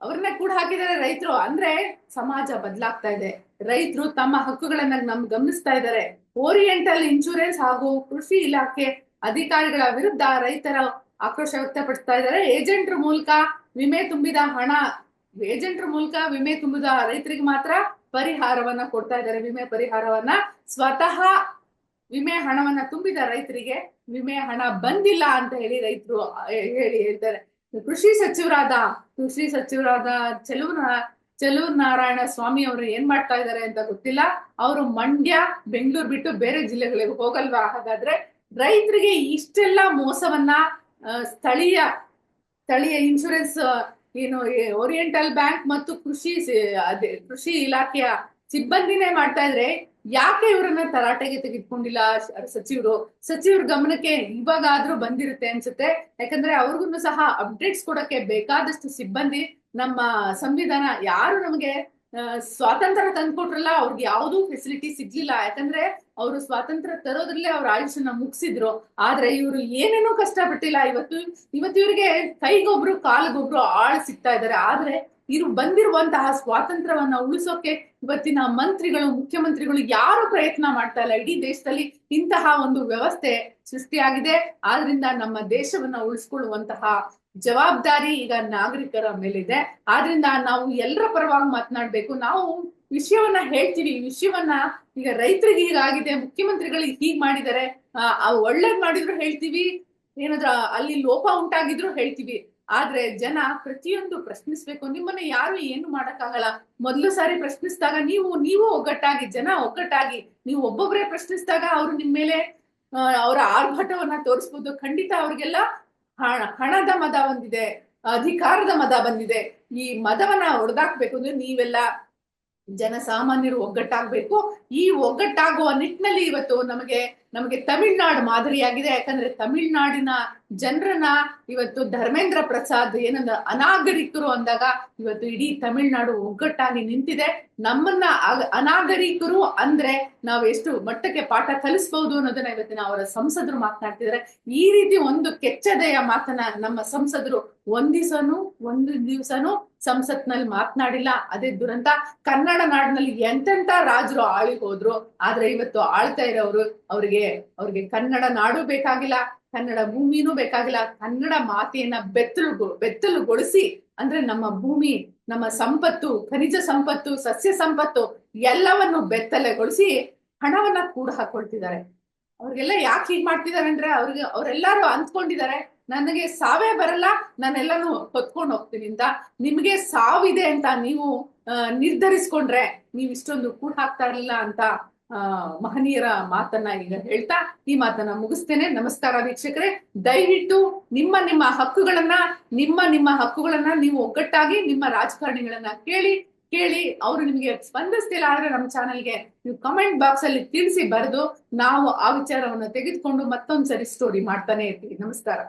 ಅವ್ರನ್ನ ಕೂಡ ಹಾಕಿದ್ದಾರೆ ರೈತರು. ಅಂದ್ರೆ ಸಮಾಜ ಬದಲಾಗ್ತಾ ಇದೆ. ರೈತರು ತಮ್ಮ ಹಕ್ಕುಗಳನ್ನ ನಮ್ ಗಮನಿಸ್ತಾ ಇದ್ದಾರೆ. ಓರಿಯೆಂಟಲ್ ಇನ್ಶೂರೆನ್ಸ್ ಹಾಗೂ ಕೃಷಿ ಇಲಾಖೆ ಅಧಿಕಾರಿಗಳ ವಿರುದ್ಧ ರೈತರ ಆಕ್ರೋಶ ವ್ಯಕ್ತಪಡಿಸ್ತಾ ಇದ್ದಾರೆ. ಏಜೆಂಟ್ರ ಮೂಲಕ ವಿಮೆ ತುಂಬಿದ ಹಣ ಏಜೆಂಟ್ರ ಮೂಲಕ ವಿಮೆ ತುಂಬಿದ ರೈತರಿಗೆ ಮಾತ್ರ ಪರಿಹಾರವನ್ನ ಕೊಡ್ತಾ ಇದ್ದಾರೆ. ವಿಮೆ ಪರಿಹಾರವನ್ನ ಸ್ವತಃ ವಿಮೆ ಹಣವನ್ನ ತುಂಬಿದ ರೈತರಿಗೆ ವಿಮೆ ಹಣ ಬಂದಿಲ್ಲ ಅಂತ ಹೇಳಿ ರೈತರು ಹೇಳಿ ಹೇಳ್ತಾರೆ. ಕೃಷಿ ಸಚಿವರಾದ ಕೃಷಿ ಸಚಿವರಾದ ಚೆಲುವ ಚೆಲುವ ನಾರಾಯಣ ಸ್ವಾಮಿ ಅವರು ಏನ್ ಮಾಡ್ತಾ ಇದ್ದಾರೆ ಅಂತ ಗೊತ್ತಿಲ್ಲ. ಅವರು ಮಂಡ್ಯ, ಬೆಂಗಳೂರು ಬಿಟ್ಟು ಬೇರೆ ಜಿಲ್ಲೆಗಳಿಗೆ ಹೋಗಲ್ವಾ? ಹಾಗಾದ್ರೆ ರೈತರಿಗೆ ಇಷ್ಟೆಲ್ಲ ಮೋಸವನ್ನ ಸ್ಥಳೀಯ ಸ್ಥಳೀಯ ಇನ್ಶೂರೆನ್ಸ್ ಏನು ಓರಿಯೆಂಟಲ್ ಬ್ಯಾಂಕ್ ಮತ್ತು ಕೃಷಿ ಅದೇ, ಕೃಷಿ ಇಲಾಖೆಯ ಸಿಬ್ಬಂದಿನೇ ಮಾಡ್ತಾ ಇದ್ರೆ ಯಾಕೆ ಇವರನ್ನ ತರಾಟೆಗೆ ತೆಗೆದುಕೊಂಡಿಲ್ಲ ಸಚಿವರು? ಸಚಿವರ ಗಮನಕ್ಕೆ ಇವಾಗಾದ್ರೂ ಬಂದಿರುತ್ತೆ ಅನ್ಸುತ್ತೆ. ಯಾಕಂದ್ರೆ ಅವ್ರಿಗೂ ಸಹ ಅಪ್ಡೇಟ್ಸ್ ಕೊಡಕ್ಕೆ ಬೇಕಾದಷ್ಟು ಸಿಬ್ಬಂದಿ ನಮ್ಮ ಸಂವಿಧಾನ ಯಾರು ನಮಗೆ ಸ್ವಾತಂತ್ರ್ಯ ತಂದ್ಕೊಟ್ರಲ್ಲ, ಅವ್ರಿಗೆ ಯಾವುದೂ ಫೆಸಿಲಿಟಿ ಸಿಗ್ಲಿಲ್ಲ. ಯಾಕಂದ್ರೆ ಅವರು ಸ್ವಾತಂತ್ರ್ಯ ತರೋದ್ರಲ್ಲೇ ಅವ್ರ ಆಯುಷನ್ನ ಮುಗಿಸಿದ್ರು. ಆದ್ರೆ ಇವರು ಏನೇನೂ ಕಷ್ಟಪಟ್ಟಿಲ್ಲ. ಇವತ್ತು ಇವತ್ತು ಇವ್ರಿಗೆ ಕೈಗೊಬ್ರು, ಕಾಲಿಗೊಬ್ರು ಆಳ್ ಸಿಗ್ತಾ ಇದ್ದಾರೆ ಆದ್ರೆ ಇವ್ರು ಬಂದಿರುವಂತಹ ಸ್ವಾತಂತ್ರ್ಯವನ್ನ ಉಳಿಸೋಕೆ ಇವತ್ತಿನ ಮಂತ್ರಿಗಳು, ಮುಖ್ಯಮಂತ್ರಿಗಳು ಯಾರು ಪ್ರಯತ್ನ ಮಾಡ್ತಾ ಇಲ್ಲ. ಇಡೀ ದೇಶದಲ್ಲಿ ಇಂತಹ ಒಂದು ವ್ಯವಸ್ಥೆ ಸೃಷ್ಟಿಯಾಗಿದೆ. ಆದ್ರಿಂದ ನಮ್ಮ ದೇಶವನ್ನ ಉಳಿಸ್ಕೊಳ್ಳುವಂತಹ ಜವಾಬ್ದಾರಿ ಈಗ ನಾಗರಿಕರ ಮೇಲಿದೆ. ಆದ್ರಿಂದ ನಾವು ಎಲ್ಲರ ಪರವಾಗಿ ಮಾತನಾಡ್ಬೇಕು. ನಾವು ವಿಷಯವನ್ನ ಹೇಳ್ತೀವಿ ಈ ವಿಷಯವನ್ನ ಈಗ ರೈತರಿಗೆ ಹೀಗಾಗಿದೆ, ಮುಖ್ಯಮಂತ್ರಿಗಳಿಗೆ ಹೀಗ್ ಮಾಡಿದ್ದಾರೆ ಒಳ್ಳೇದ್ ಮಾಡಿದ್ರು ಹೇಳ್ತೀವಿ, ಏನಾದ್ರ ಅಲ್ಲಿ ಲೋಪ ಉಂಟಾಗಿದ್ರು ಹೇಳ್ತೀವಿ. ಆದ್ರೆ ಜನ ಪ್ರತಿಯೊಂದು ಪ್ರಶ್ನಿಸ್ಬೇಕು. ನಿಮ್ಮನ್ನ ಯಾರು ಏನು ಮಾಡಕ್ಕಾಗಲ್ಲ. ಮೊದಲು ಸಾರಿ ಪ್ರಶ್ನಿಸಿದಾಗ ನೀವು ನೀವು ಒಗ್ಗಟ್ಟಾಗಿ, ಜನ ಒಗ್ಗಟ್ಟಾಗಿ, ನೀವು ಒಬ್ಬೊಬ್ಬರೇ ಪ್ರಶ್ನಿಸಿದಾಗ ಅವ್ರು ನಿಮ್ ಮೇಲೆ ಅವರ ಆರ್ಭಟವನ್ನ ತೋರಿಸ್ಬೋದು. ಖಂಡಿತ ಅವ್ರಿಗೆಲ್ಲ ಹಣ, ಹಣದ ಮದ ಬಂದಿದೆ, ಅಧಿಕಾರದ ಮದ ಬಂದಿದೆ. ಈ ಮದವನ್ನ ಹೊಡೆದಾಕ್ಬೇಕು ಅಂದ್ರೆ ನೀವೆಲ್ಲ ಜನಸಾಮಾನ್ಯರು ಒಗ್ಗಟ್ಟಾಗಬೇಕು. ಈ ಒಗ್ಗಟ್ಟಾಗುವ ನಿಟ್ಟಿನಲ್ಲಿ ಇವತ್ತು ನಮಗೆ ನಮಗೆ ತಮಿಳ್ನಾಡು ಮಾದರಿಯಾಗಿದೆ. ಯಾಕಂದ್ರೆ ತಮಿಳ್ನಾಡಿನ ಜನರನ್ನ ಇವತ್ತು ಧರ್ಮೇಂದ್ರ ಪ್ರಸಾದ್ ಏನಂದ ಅನಾಗರಿಕರು ಅಂದಾಗ ಇವತ್ತು ಇಡೀ ತಮಿಳ್ನಾಡು ಒಗ್ಗಟ್ಟಾಗಿ ನಿಂತಿದೆ. ನಮ್ಮನ್ನ ಅನಾಗರಿಕರು ಅಂದ್ರೆ ನಾವು ಎಷ್ಟು ಮಟ್ಟಕ್ಕೆ ಪಾಠ ಕಲಿಸ್ಬಹುದು ಅನ್ನೋದನ್ನ ಇವತ್ತಿನ ಅವರ ಸಂಸದರು ಮಾತನಾಡ್ತಿದ್ದಾರೆ. ಈ ರೀತಿ ಒಂದು ಕೆಚ್ಚದೆಯ ಮಾತನ್ನ ನಮ್ಮ ಸಂಸದರು ಒಂದಿಸನು ಒಂದು ದಿವಸನು ಸಂಸತ್ನಲ್ಲಿ ಮಾತನಾಡಿಲ್ಲ. ಅದೇ ದುರಂತ. ಕನ್ನಡ ನಾಡಿನಲ್ಲಿ ಎಂತೆಂತ ರಾಜರು ಆಳಿ ಹೋದ್ರು ಆದ್ರೆ ಇವತ್ತು ಆಳ್ತಾ ಇರೋರು ಅವ್ರಿಗೆ ಅವ್ರಿಗೆ ಕನ್ನಡ ನಾಡು ಬೇಕಾಗಿಲ್ಲ, ಕನ್ನಡ ಭೂಮಿನೂ ಬೇಕಾಗಿಲ್ಲ, ಕನ್ನಡ ಮಾತೆಯನ್ನ ಬೆತ್ತಲು, ಬೆತ್ತಲುಗೊಳಿಸಿ, ಅಂದ್ರೆ ನಮ್ಮ ಭೂಮಿ, ನಮ್ಮ ಸಂಪತ್ತು, ಖನಿಜ ಸಂಪತ್ತು, ಸಸ್ಯ ಸಂಪತ್ತು ಎಲ್ಲವನ್ನು ಬೆತ್ತಲೆಗೊಳಿಸಿ ಹಣವನ್ನ ಕೂಡ ಹಾಕೊಳ್ತಿದ್ದಾರೆ. ಅವ್ರಿಗೆಲ್ಲ ಯಾಕೆ ಹೀಗ್ ಮಾಡ್ತಿದ್ದಾರೆ ಅಂದ್ರೆ ಅವ್ರಿಗೆ, ಅವರೆಲ್ಲರೂ ಅಂದ್ಕೊಂಡಿದ್ದಾರೆ ನನಗೆ ಸಾವೇ ಬರಲ್ಲ, ನಾನೆಲ್ಲಾನು ಹೊತ್ಕೊಂಡು ಹೋಗ್ತೀನಿ ಅಂತ. ನಿಮ್ಗೆ ಸಾವಿದೆ ಅಂತ ನೀವು ನಿರ್ಧರಿಸ್ಕೊಂಡ್ರೆ, ನೀವು ಇಷ್ಟೊಂದು ಕೂಡ ಹಾಕ್ತಾ ಇರಲಿಲ್ಲ ಅಂತ ಆ, ಮಹನೀಯರ ಮಾತನ್ನ ಈಗ ಹೇಳ್ತಾ ಈ ಮಾತನ್ನ ಮುಗಿಸ್ತೇನೆ. ನಮಸ್ಕಾರ ವೀಕ್ಷಕರೇ. ದಯವಿಟ್ಟು ನಿಮ್ಮ ನಿಮ್ಮ ಹಕ್ಕುಗಳನ್ನ, ನಿಮ್ಮ ನಿಮ್ಮ ಹಕ್ಕುಗಳನ್ನ ನೀವು ಒಗ್ಗಟ್ಟಾಗಿ ನಿಮ್ಮ ರಾಜಕಾರಣಿಗಳನ್ನ ಕೇಳಿ ಕೇಳಿ ಅವರು ನಿಮಗೆ ಸ್ಪಂದಿಸ್ತಿಲ್ಲ ಆದ್ರೆ ನಮ್ಮ ಚಾನೆಲ್ಗೆ ನೀವು ಕಮೆಂಟ್ ಬಾಕ್ಸ್ ಅಲ್ಲಿ ತಿಳಿಸಿ ಬರೆದು ನಾವು ಆ ವಿಚಾರವನ್ನ ತೆಗೆದುಕೊಂಡು ಮತ್ತೊಂದ್ಸರಿ ಸ್ಟೋರಿ ಮಾಡ್ತಾನೆ ಇರ್ತೀವಿ. ನಮಸ್ಕಾರ.